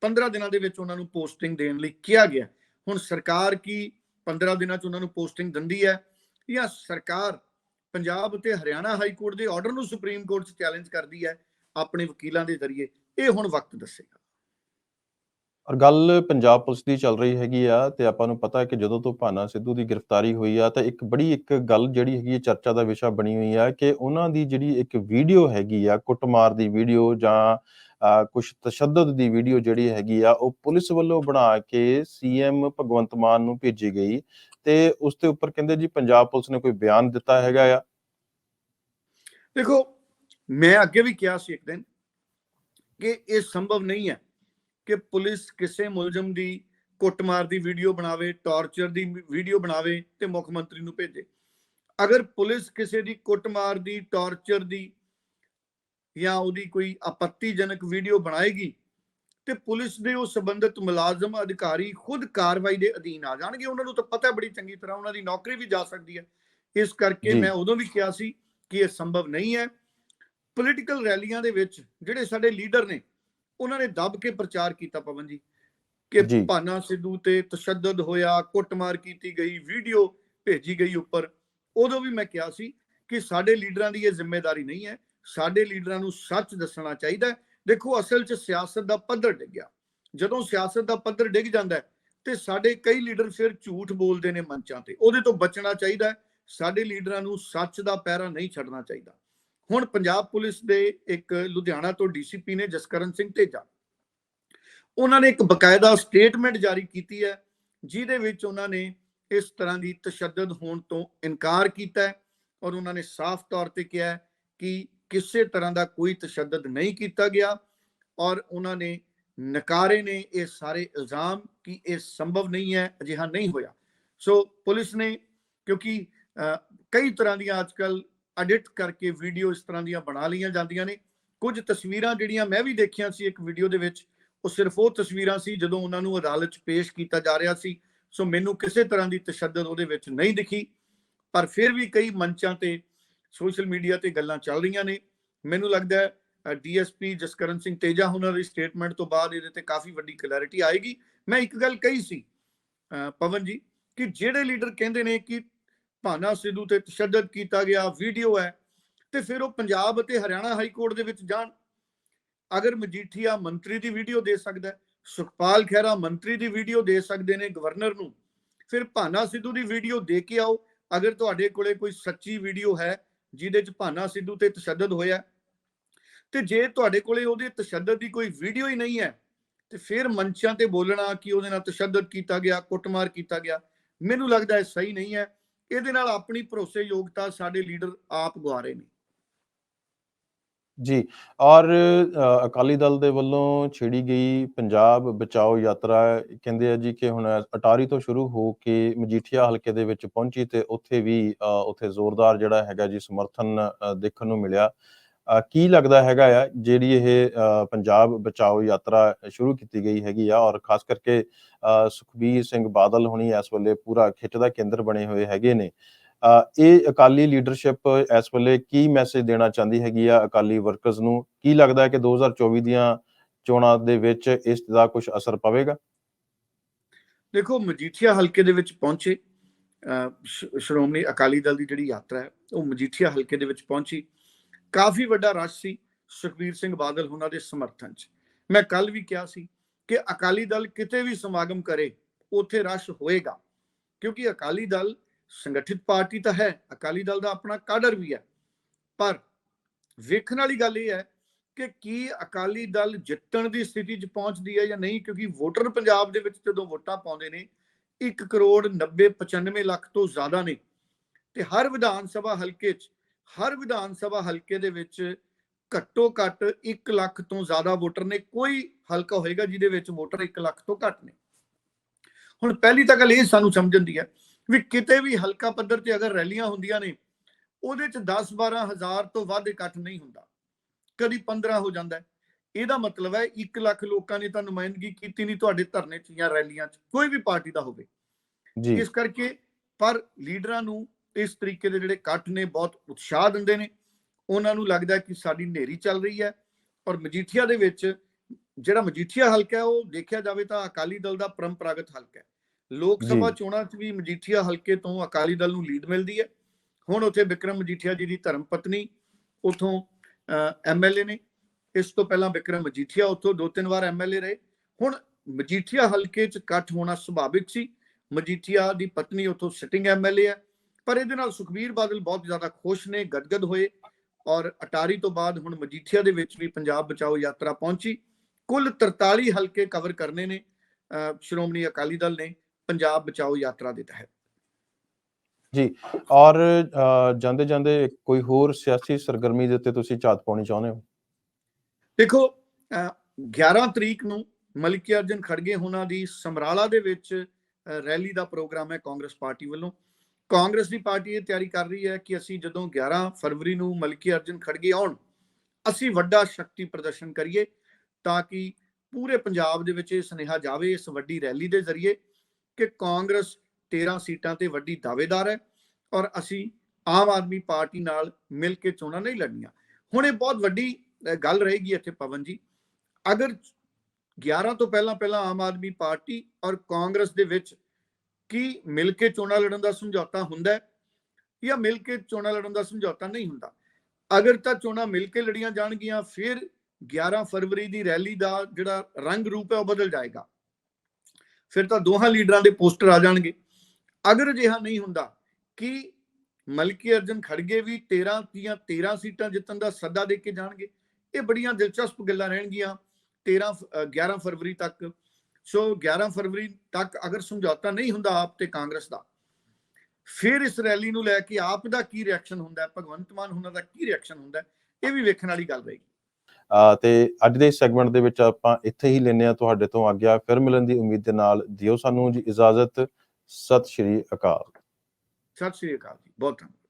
15 ਦਿਨਾਂ ਦੇ ਵਿੱਚ ਉਹਨਾਂ ਨੂੰ ਪੋਸਟਿੰਗ ਦੇਣ ਲਈ ਕਿਹਾ ਗਿਆ। ਹੁਣ ਸਰਕਾਰ ਕੀ 15 ਦਿਨਾਂ 'ਚ ਉਹਨਾਂ ਨੂੰ ਪੋਸਟਿੰਗ ਦਿੰਦੀ ਹੈ? ਜਾਂ ਸਰਕਾਰ ਪੰਜਾਬ ਅਤੇ ਹਰਿਆਣਾ ਹਾਈ ਕੋਰਟ ਦੇ ਆਰਡਰ ਨੂੰ ਸੁਪਰੀਮ ਕੋਰਟ 'ਚ ਚੈਲੰਜ ਕਰਦੀ ਹੈ ਆਪਣੇ ਵਕੀਲਾਂ ਦੇ ਜ਼ਰੀਏ? ਇਹ ਹੁਣ ਵਕਤ ਦੱਸੇਗਾ ਔਰ ਗੱਲ ਪੰਜਾਬ ਪੁਲਿਸ ਦੀ ਚੱਲ ਰਹੀ ਹੈਗੀ ਆ ਤੇ ਆਪਾਂ ਨੂੰ ਪਤਾ ਹੈ ਕਿ ਜਦੋਂ ਤੋਂ ਭਾਨਾ ਸਿੱਧੂ ਦੀ ਗ੍ਰਿਫਤਾਰੀ ਹੋਈ ਆ, ਤਾਂ ਇੱਕ ਬੜੀ ਇੱਕ ਗੱਲ ਜਿਹੜੀ ਹੈਗੀ ਹੈ ਚਰਚਾ ਦਾ ਵਿਸ਼ਾ ਬਣੀ ਹੋਈ ਆ ਕਿ ਉਹਨਾਂ ਦੀ ਜਿਹੜੀ ਇੱਕ ਵੀਡੀਓ ਹੈਗੀ ਆ, ਕੁੱਟਮਾਰ ਦੀ ਵੀਡੀਓ ਜਾਂ ਕੁਝ ਤਸ਼ੱਦਦ ਦੀ ਵੀਡੀਓ ਜਿਹੜੀ ਹੈਗੀ ਆ, ਉਹ ਪੁਲਿਸ ਵੱਲੋਂ ਬਣਾ ਕੇ ਸੀਐਮ ਭਗਵੰਤ ਮਾਨ ਨੂੰ ਭੇਜੀ ਗਈ ਤੇ ਉਸ ਦੇ ਉੱਪਰ ਕਹਿੰਦੇ ਜੀ ਪੰਜਾਬ ਪੁਲਿਸ ਨੇ ਕੋਈ ਬਿਆਨ ਦਿੱਤਾ ਹੈਗਾ ਆ। ਦੇਖੋ, ਮੈਂ ਅੱਗੇ ਵੀ ਕਿਹਾ ਸੀ ਇੱਕ ਦਿਨ ਕਿ ਇਹ ਸੰਭਵ ਨਹੀਂ ਹੈ ਕਿ ਪੁਲਿਸ ਕਿਸੇ ਮੁਲਜ਼ਮ ਦੀ ਕੁੱਟਮਾਰ ਦੀ ਵੀਡੀਓ ਬਣਾਵੇ ਟਾਰਚਰ ਦੀ ਵੀਡੀਓ ਬਣਾਵੇ ਤੇ ਮੁੱਖ ਮੰਤਰੀ ਨੂੰ ਭੇਜੇ। ਅਗਰ ਪੁਲਿਸ ਕਿਸੇ ਦੀ ਕੁੱਟਮਾਰ ਦੀ ਟਾਰਚਰ ਦੀ ਜਾਂ ਉਹਦੀ ਕੋਈ ਆਪੱਤੀਜਨਕ ਵੀਡੀਓ ਬਣਾਏਗੀ ਤੇ ਪੁਲਿਸ ਦੇ ਉਹ ਸੰਬੰਧਿਤ ਮੁਲਾਜ਼ਮ ਅਧਿਕਾਰੀ ਖੁਦ ਕਾਰਵਾਈ ਦੇ ਅਧੀਨ ਆ ਜਾਣਗੇ। ਉਹਨਾਂ ਨੂੰ ਤਾਂ ਪਤਾ ਬੜੀ ਚੰਗੀ ਤਰ੍ਹਾਂ ਉਹਨਾਂ ਦੀ ਨੌਕਰੀ ਵੀ ਜਾ ਸਕਦੀ ਹੈ। ਇਸ ਕਰਕੇ। ਮੈਂ ਉਦੋਂ ਵੀ ਕਿਹਾ ਸੀ ਕਿ ਇਹ ਸੰਭਵ ਨਹੀਂ ਹੈ। ਪੋਲੀਟੀਕਲ ਰੈਲੀਆਂ ਦੇ ਵਿੱਚ ਜਿਹੜੇ ਸਾਡੇ ਲੀਡਰ ਨੇ ਉਹਨਾਂ ਨੇ ਦੱਬ ਕੇ ਪ੍ਰਚਾਰ ਕੀਤਾ ਪਵਨ ਜੀ ਕਿ। ਭਾਨਾ ਸਿੱਧੂ ਤੇ ਤਸ਼ੱਦਦ ਹੋਇਆ ਕੁੱਟਮਾਰ ਕੀਤੀ ਗਈ ਵੀਡੀਓ ਭੇਜੀ ਗਈ ਉੱਪਰ। ਉਦੋਂ ਵੀ ਮੈਂ ਕਿਹਾ ਸੀ ਕਿ ਸਾਡੇ ਲੀਡਰਾਂ ਦੀ ਇਹ ਜ਼ਿੰਮੇਵਾਰੀ ਨਹੀਂ ਹੈ। ਸਾਡੇ ਲੀਡਰਾਂ ਨੂੰ ਸੱਚ ਦੱਸਣਾ ਚਾਹੀਦਾ ਦੇਖੋ ਅਸਲ 'ਚ ਸਿਆਸਤ ਦਾ ਪੱਧਰ ਡਿੱਗਿਆ। ਜਦੋਂ ਸਿਆਸਤ ਦਾ ਪੱਧਰ ਡਿੱਗ ਜਾਂਦਾ ਹੈ ਤੇ ਸਾਡੇ ਕਈ ਲੀਡਰ ਫਿਰ ਝੂਠ ਬੋਲਦੇ ਨੇ ਮੰਚਾਂ ਤੇ। ਉਹਦੇ ਤੋਂ ਬਚਣਾ ਚਾਹੀਦਾ ਹੈ। ਸਾਡੇ ਲੀਡਰਾਂ ਨੂੰ ਸੱਚ ਦਾ ਪਹਿਰਾ ਨਹੀਂ ਛੱਡਣਾ ਚਾਹੀਦਾ। ਹੁਣ ਪੰਜਾਬ ਪੁਲਿਸ ਦੇ ਇੱਕ ਲੁਧਿਆਣਾ ਤੋਂ ਡੀਸੀਪੀ ਨੇ ਜਸਕਰਨ ਸਿੰਘ ਤੇਜਾ ਉਹਨਾਂ ਨੇ ਇੱਕ ਬਕਾਇਦਾ ਸਟੇਟਮੈਂਟ ਜਾਰੀ ਕੀਤੀ ਹੈ, ਜਿਹਦੇ ਵਿੱਚ ਉਹਨਾਂ ਨੇ ਇਸ ਤਰ੍ਹਾਂ ਦੀ ਤਸ਼ੱਦਦ ਹੋਣ ਤੋਂ ਇਨਕਾਰ ਕੀਤਾ ਹੈ ਔਰ ਉਹਨਾਂ ਨੇ ਸਾਫ਼ ਤੌਰ ਤੇ ਕਿਹਾ ਕਿ ਕਿਸੇ ਤਰ੍ਹਾਂ ਦਾ ਕੋਈ ਤਸ਼ੱਦਦ ਨਹੀਂ ਕੀਤਾ ਗਿਆ ਔਰ ਉਹਨਾਂ ਨੇ ਨਕਾਰੇ ਨੇ ਇਹ ਸਾਰੇ ਇਲਜ਼ਾਮ ਕਿ ਇਹ ਸੰਭਵ ਨਹੀਂ ਹੈ, ਅਜਿਹਾ ਨਹੀਂ ਹੋਇਆ। ਸੋ ਪੁਲਿਸ ਨੇ ਕਿਉਂਕਿ ਕਈ ਤਰ੍ਹਾਂ ਦੀਆਂ ਅੱਜਕੱਲ ਐਡਿਟ ਕਰਕੇ ਵੀਡੀਓ ਇਸ ਤਰ੍ਹਾਂ ਦੀਆਂ ਬਣਾ ਲਈਆਂ ਜਾਂਦੀਆਂ ਨੇ। ਕੁਝ ਤਸਵੀਰਾਂ ਜਿਹੜੀਆਂ ਮੈਂ ਵੀ ਦੇਖੀਆਂ ਸੀ ਇੱਕ ਵੀਡੀਓ ਦੇ ਵਿੱਚ, ਉਹ ਸਿਰਫ ਉਹ ਤਸਵੀਰਾਂ ਸੀ ਜਦੋਂ ਉਹਨਾਂ ਨੂੰ ਅਦਾਲਤ 'ਚ ਪੇਸ਼ ਕੀਤਾ ਜਾ ਰਿਹਾ ਸੀ। ਸੋ ਮੈਨੂੰ ਕਿਸੇ ਤਰ੍ਹਾਂ ਦੀ ਤਸ਼ੱਦਦ ਉਹਦੇ ਵਿੱਚ ਨਹੀਂ ਦਿਖੀ। ਪਰ ਫਿਰ ਵੀ ਕਈ ਮੰਚਾਂ ਤੇ ਸੋਸ਼ਲ ਮੀਡੀਆ ਤੇ ਗੱਲਾਂ ਚੱਲ ਰਹੀਆਂ ਨੇ। ਮੈਨੂੰ ਲੱਗਦਾ ਹੈ ਡੀਐਸਪੀ ਜਸਕਰਨ ਸਿੰਘ ਤੇਜਾ ਉਹਨਾਂ ਦੀ ਸਟੇਟਮੈਂਟ ਤੋਂ ਬਾਅਦ ਇਹਦੇ ਤੇ ਕਾਫੀ ਵੱਡੀ ਕਲੈਰਿਟੀ ਆਏਗੀ। ਮੈਂ ਇੱਕ ਗੱਲ ਕਹੀ ਸੀ ਪਵਨ ਜੀ, ਕਿ ਜਿਹੜੇ ਲੀਡਰ ਕਹਿੰਦੇ ਨੇ ਕਿ ਭਾਨਾ ਸਿੱਧੂ ਤੇ ਤਸ਼ੱਦਦ ਕੀਤਾ ਗਿਆ ਵੀਡੀਓ ਹੈ ਤੇ ਫਿਰ ਉਹ ਪੰਜਾਬ ਅਤੇ ਹਰਿਆਣਾ ਹਾਈ ਕੋਰਟ ਦੇ ਵਿੱਚ ਜਾਣ। ਅਗਰ ਮਜੀਠੀਆ ਮੰਤਰੀ ਦੀ ਵੀਡੀਓ ਦੇ ਸਕਦਾ ਹੈ, ਸੁਖਪਾਲ ਖਹਿਰਾ ਮੰਤਰੀ ਦੀ ਵੀਡੀਓ ਦੇ ਸਕਦੇ ਨੇ ਗਵਰਨਰ ਨੂੰ ਫਿਰ ਭਾਨਾ ਸਿੱਧੂ ਦੀ ਵੀਡੀਓ ਦੇ ਕੇ ਆਓ। ਅਗਰ ਤੁਹਾਡੇ ਕੋਲੇ ਕੋਈ ਸੱਚੀ ਵੀਡੀਓ ਹੈ ਜਿਹਦੇ ਚ ਭਾਨਾ ਸਿੱਧੂ ਤੇ ਤਸ਼ੱਦਦ ਹੋਇਆ ਹੈ, ਤੇ ਜੇ ਤੁਹਾਡੇ ਕੋਲੇ ਉਹਦੇ ਤਸ਼ੱਦਦ ਦੀ ਕੋਈ ਵੀਡੀਓ ਹੀ ਨਹੀਂ ਹੈ ਤੇ ਫਿਰ ਮੰਚਾਂ ਤੇ ਬੋਲਣਾ ਕਿ ਉਹਦੇ ਨਾਲ ਤਸ਼ੱਦਦ ਕੀਤਾ ਗਿਆ ਕੁੱਟਮਾਰ ਕੀਤਾ ਗਿਆ ਮੈਨੂੰ ਲੱਗਦਾ ਹੈ ਸਹੀ ਨਹੀਂ ਹੈ। ਇਹਦੇ ਨਾਲ ਆਪਣੀ ਭਰੋਸੇਯੋਗਤਾ ਸਾਡੇ ਲੀਡਰ ਆਪ ਗਵਾ ਰਹੇ ਨੇ। ਜੀ ਔਰ ਅਕਾਲੀ ਦਲ ਦੇ ਵੱਲੋਂ ਛੇੜੀ ਗਈ ਪੰਜਾਬ ਬਚਾਓ ਯਾਤਰਾ ਕਹਿੰਦੇ ਆ ਜੀ ਕਿ ਹੁਣ ਅਟਾਰੀ ਤੋਂ ਸ਼ੁਰੂ ਹੋ ਕੇ ਮਜੀਠੀਆ ਹਲਕੇ ਦੇ ਵਿੱਚ ਪਹੁੰਚੀ ਤੇ ਉੱਥੇ ਵੀ ਅ, ਉੱਥੇ ਜ਼ੋਰਦਾਰ ਜਿਹੜਾ ਹੈਗਾ ਜੀ ਸਮਰਥਨ ਦੇਖਣ ਨੂੰ ਮਿਲਿਆ। ਕੀ ਲੱਗਦਾ ਹੈਗਾ ਆ ਜਿਹੜੀ ਇਹ ਪੰਜਾਬ ਬਚਾਓ ਯਾਤਰਾ ਸ਼ੁਰੂ ਕੀਤੀ ਗਈ ਹੈਗੀ ਆ ਔਰ ਖਾਸ ਕਰਕੇ ਅ, ਸੁਖਬੀਰ ਸਿੰਘ ਬਾਦਲ ਹੁਣੀ ਇਸ ਵੇਲੇ ਪੂਰਾ ਖਿੱਚ ਦਾ ਕੇਂਦਰ ਬਣੇ ਹੋਏ ਹੈਗੇ ਨੇ। ਇਹ ਅਕਾਲੀ ਲੀਡਰਸ਼ਿਪ ਇਸ ਵੇਲੇ ਕੀ ਮੈਸੇਜ ਦੇਣਾ ਚਾਹੁੰਦੀ ਹੈਗੀ ਆ ਅਕਾਲੀ ਵਰਕਰਸ ਨੂੰ? ਕੀ ਲੱਗਦਾ ਹੈ ਕਿ 2024 ਦੀਆਂ ਚੋਣਾਂ ਦੇ ਵਿੱਚ ਇਸ ਦਾ ਕੁਝ ਅਸਰ ਪਵੇਗਾ? ਦੇਖੋ ਮਜੀਠੀਆ ਹਲਕੇ ਦੇ ਵਿੱਚ ਪਹੁੰਚੇ ਅਹ ਸ਼੍ਰੋਮਣੀ ਅਕਾਲੀ ਦਲ ਦੀ ਜਿਹੜੀ ਯਾਤਰਾ ਹੈ ਉਹ ਮਜੀਠੀਆ ਹਲਕੇ ਦੇ ਵਿੱਚ ਪਹੁੰਚੀ। ਕਾਫੀ ਵੱਡਾ ਰਸ਼ ਸੀ ਸੁਖਬੀਰ ਸਿੰਘ ਬਾਦਲ ਉਹਨਾਂ ਦੇ ਸਮਰਥਨ 'ਚ। ਮੈਂ ਕੱਲ ਵੀ ਕਿਹਾ ਸੀ ਕਿ ਅਕਾਲੀ ਦਲ ਕਿਤੇ ਵੀ ਸਮਾਗਮ ਕਰੇ, ਉੱਥੇ ਰਸ਼ ਹੋਏਗਾ। ਕਿਉਂਕਿ ਅਕਾਲੀ ਦਲ ਸੰਗਠਿਤ ਪਾਰਟੀ ਤਾਂ ਹੈ, ਅਕਾਲੀ ਦਲ ਦਾ ਆਪਣਾ ਕਾਡਰ ਵੀ ਹੈ। ਪਰ ਵੇਖਣ ਵਾਲੀ ਗੱਲ ਇਹ ਹੈ ਕਿ ਕੀ ਅਕਾਲੀ ਦਲ ਜਿੱਤਣ ਦੀ ਸਥਿਤੀ 'ਚ ਪਹੁੰਚਦੀ ਹੈ ਜਾਂ ਨਹੀਂ, ਕਿਉਂਕਿ ਵੋਟਰ ਪੰਜਾਬ ਦੇ ਵਿੱਚ ਜਦੋਂ ਵੋਟਾਂ ਪਾਉਂਦੇ ਨੇ 1 ਕਰੋੜ 90 95 ਲੱਖ ਤੋਂ ਜ਼ਿਆਦਾ ਨੇ। ਤੇ ਹਰ ਵਿਧਾਨ ਸਭਾ ਹਲਕੇ 'ਚ ਹਰ ਵਿਧਾਨ ਸਭਾ ਹਲਕੇ ਦੇ ਵਿੱਚ ਘੱਟੋ ਘੱਟ 1 ਲੱਖ ਤੋਂ ਜ਼ਿਆਦਾ ਵੋਟਰ ਨੇ ਕੋਈ ਹਲਕਾ ਹੋਏਗਾ ਜਿਹਦੇ ਵਿੱਚ ਵੋਟਰ 1 ਲੱਖ ਤੋਂ ਘੱਟ ਨੇ। ਹੁਣ ਪਹਿਲੀ ਤਾਂ ਗੱਲ ਇਹ ਸਾਨੂੰ ਸਮਝਣ ਦੀ ਹੈ ਵੀ ਕਿਤੇ ਵੀ ਹਲਕਾ ਪੱਧਰ ਤੇ ਅਗਰ ਰੈਲੀਆਂ ਹੁੰਦੀਆਂ ਨੇ ਉਹਦੇ 'ਚ 10 12 ਹਜ਼ਾਰ ਤੋਂ ਵੱਧ ਇਕੱਠ ਨਹੀਂ ਹੁੰਦਾ। ਕਦੀ 15 ਹੋ ਜਾਂਦਾ ਹੈ। ਇਹਦਾ ਮਤਲਬ ਹੈ 1 ਲੱਖ ਲੋਕਾਂ ਨੇ ਤਾਂ ਨੁਮਾਇੰਦਗੀ ਕੀਤੀ ਨਹੀਂ ਤੁਹਾਡੇ ਧਰਨੇ 'ਚ ਜਾਂ ਰੈਲੀਆਂ 'ਚ ਕੋਈ ਵੀ ਪਾਰਟੀ ਦਾ ਹੋਵੇ। ਜੀ। ਇਸ ਕਰਕੇ ਪਰ ਲੀਡਰਾਂ ਨੂੰ ਇਸ ਤਰੀਕੇ ਦੇ ਜਿਹੜੇ ਇਕੱਠ ਨੇ ਬਹੁਤ ਉਤਸ਼ਾਹ ਦਿੰਦੇ ਨੇ। ਉਹਨਾਂ ਨੂੰ ਲੱਗਦਾ ਕਿ ਸਾਡੀ ਨੇਰੀ ਚੱਲ ਰਹੀ ਹੈ ਔਰ ਮਜੀਠੀਆ ਦੇ ਵਿੱਚ ਜਿਹੜਾ ਮਜੀਠੀਆ ਹਲਕਾ ਹੈ ਉਹ ਦੇਖਿਆ ਜਾਵੇ ਤਾਂ ਅਕਾਲੀ ਦਲ ਦਾ ਪਰੰਪਰਾਗਤ ਹਲਕਾ ਹੈ। ਲੋਕ ਸਭਾ। ਚੋਣਾਂ 'ਚ ਵੀ ਮਜੀਠੀਆ ਹਲਕੇ ਤੋਂ ਅਕਾਲੀ ਦਲ ਨੂੰ ਲੀਡ ਮਿਲਦੀ ਹੈ। ਹੁਣ ਉੱਥੇ ਵਿਕਰਮ ਮਜੀਠੀਆ ਜੀ ਦੀ ਧਰਮ ਪਤਨੀ ਉਥੋਂ ਐਮਐਲਏ ਨੇ। ਇਸ ਤੋਂ ਪਹਿਲਾਂ ਵਿਕਰਮ ਮਜੀਠੀਆ ਉੱਥੋਂ ਦੋ ਤਿੰਨ ਵਾਰ ਐਮਐਲਏ ਰਹੇ। ਹੁਣ ਮਜੀਠੀਆ ਹਲਕੇ 'ਚ ਇਕੱਠ ਹੋਣਾ ਸੁਭਾਵਿਕ ਸੀ। ਮਜੀਠੀਆ ਦੀ ਪਤਨੀ ਉੱਥੋਂ ਸਿਟਿੰਗ ਐਮਐਲਏ ਹੈ। ਪਰ ਇਹਦੇ ਨਾਲ ਸੁਖਬੀਰ ਬਾਦਲ ਬਹੁਤ ਜ਼ਿਆਦਾ ਖੁਸ਼ ਨੇ ਗਦਗਦ ਹੋਏ ਔਰ ਅਟਾਰੀ ਤੋਂ ਬਾਅਦ ਹੁਣ ਮਜੀਠੀਆ ਦੇ ਵਿੱਚ ਵੀ ਪੰਜਾਬ ਬਚਾਓ ਯਾਤਰਾ ਪਹੁੰਚੀ। ਕੁੱਲ 43 ਹਲਕੇ ਕਵਰ ਕਰਨੇ ਨੇ ਸ਼੍ਰੋਮਣੀ ਅਕਾਲੀ ਦਲ ਨੇ ਪੰਜਾਬ ਬਚਾਓ ਯਾਤਰਾ ਦੇ ਤਹਿਤ। ਔਰ ਜਾਂਦੇ ਜਾਂਦੇ ਕੋਈ ਹੋਰ ਸਿਆਸੀ ਸਰਗਰਮੀ ਦੇ ਉੱਤੇ ਤੁਸੀਂ ਝਾਤ ਪਾਉਣੀ ਚਾਹੁੰਦੇ ਹੋ? ਦੇਖੋ ਅਹ 11 ਤਰੀਕ ਨੂੰ ਮਲਿਕੀ ਅਰਜਨ ਖੜਗੇ ਹੋਣਾ ਦੀ ਸਮਰਾਲਾ ਦੇ ਵਿੱਚ ਰੈਲੀ ਦਾ ਪ੍ਰੋਗਰਾਮ ਹੈ ਕਾਂਗਰਸ ਪਾਰਟੀ ਵੱਲੋਂ। ਕਾਂਗਰਸ ਦੀ ਪਾਰਟੀ ਇਹ ਤਿਆਰੀ ਕਰ ਰਹੀ ਹੈ ਕਿ ਅਸੀਂ ਜਦੋਂ 11 ਫਰਵਰੀ ਨੂੰ ਮਲਿਕੀ ਅਰਜਨ ਖੜਗੇ ਆਉਣ, ਅਸੀਂ ਵੱਡਾ ਸ਼ਕਤੀ ਪ੍ਰਦਰਸ਼ਨ ਕਰੀਏ ਤਾਂ ਕਿ ਪੂਰੇ ਪੰਜਾਬ ਦੇ ਵਿੱਚ ਇਹ ਸੁਨੇਹਾ ਜਾਵੇ, ਇਸ ਵੱਡੀ ਰੈਲੀ ਦੇ ਜ਼ਰੀਏ ਕਿ ਕਾਂਗਰਸ 13 ਸੀਟਾਂ ਤੇ ਵੱਡੀ ਦਾਅਵੇਦਾਰ ਹੈ ਔਰ ਅਸੀਂ ਆਮ ਆਦਮੀ ਪਾਰਟੀ ਨਾਲ ਮਿਲ ਕੇ ਚੋਣਾਂ ਨਹੀਂ ਲੜਨੀਆਂ। ਹੁਣ ਇਹ ਬਹੁਤ ਵੱਡੀ ਗੱਲ ਰਹੇਗੀ ਇੱਥੇ ਪਵਨ ਜੀ। ਅਗਰ 11 ਤੋਂ ਪਹਿਲਾਂ ਪਹਿਲਾਂ ਆਮ ਆਦਮੀ ਪਾਰਟੀ ਔਰ ਕਾਂਗਰਸ ਦੇ ਵਿੱਚ ਕੀ ਮਿਲ ਕੇ ਚੋਣਾਂ ਲੜਨ ਦਾ ਸਮਝੌਤਾ ਹੁੰਦਾ ਹੈ ਜਾਂ ਮਿਲ ਕੇ ਚੋਣਾਂ ਲੜਨ ਦਾ ਸਮਝੌਤਾ ਨਹੀਂ ਹੁੰਦਾ। ਅਗਰ ਤਾਂ ਚੋਣਾਂ ਮਿਲ ਕੇ ਲੜੀਆਂ ਜਾਣਗੀਆਂ ਫਿਰ 11 ਫਰਵਰੀ ਦੀ ਰੈਲੀ ਦਾ ਜਿਹੜਾ ਰੰਗ ਰੂਪ ਹੈ ਉਹ ਬਦਲ ਜਾਏਗਾ। ਫਿਰ ਤਾਂ ਦੋਹਾਂ ਲੀਡਰਾਂ ਦੇ ਪੋਸਟਰ ਆ ਜਾਣਗੇ। ਅਗਰ ਅਜਿਹਾ ਨਹੀਂ ਹੁੰਦਾ ਕਿ ਮਲਕੀ ਅਰਜਨ ਖੜਗੇ ਵੀ 13 ਦੀਆਂ 13 ਸੀਟਾਂ ਜਿੱਤਣ ਦਾ ਸੱਦਾ ਦੇ ਕੇ ਜਾਣਗੇ ਇਹ ਬੜੀਆਂ ਦਿਲਚਸਪ ਗੱਲਾਂ ਰਹਿਣਗੀਆਂ। 13 ਫ- ਅ, 11 ਫਰਵਰੀ ਤੱਕ ਸੋ 11 ਫਰਵਰੀ ਤੱਕ ਅਗਰ ਸਮਝੌਤਾ ਨਹੀਂ ਹੁੰਦਾ ਆਪ ਤੇ ਕਾਂਗਰਸ ਦਾ ਫਿਰ ਇਸ ਰੈਲੀ ਨੂੰ ਲੈ ਕੇ ਆਪ ਦਾ ਕੀ ਰਿਐਕਸ਼ਨ ਹੁੰਦਾ ਹੈ? ਭਗਵੰਤ ਮਾਨ ਉਹਨਾਂ ਦਾ ਕੀ ਰਿਐਕਸ਼ਨ ਹੁੰਦਾ ਇਹ ਵੀ ਵੇਖਣ ਵਾਲੀ ਗੱਲ ਰਹੇਗੀ। ਤੇ ਅੱਜ ਦੇ ਸੈਗਮੈਂਟ ਦੇ ਵਿੱਚ ਆਪਾਂ ਇੱਥੇ ਹੀ ਲੈਨੇ ਆ ਤੁਹਾਡੇ ਤੋਂ ਆਗਿਆ। ਫਿਰ ਮਿਲਣ ਦੀ ਉਮੀਦ ਦੇ ਨਾਲ ਦਿਓ ਸਾਨੂੰ ਜੀ ਇਜਾਜ਼ਤ। ਸਤਿ ਸ਼੍ਰੀ ਅਕਾਲ। ਸਤਿ ਸ੍ਰੀ ਅਕਾਲ ਜੀ। ਬਹੁਤ ਧੰਨਵਾਦ।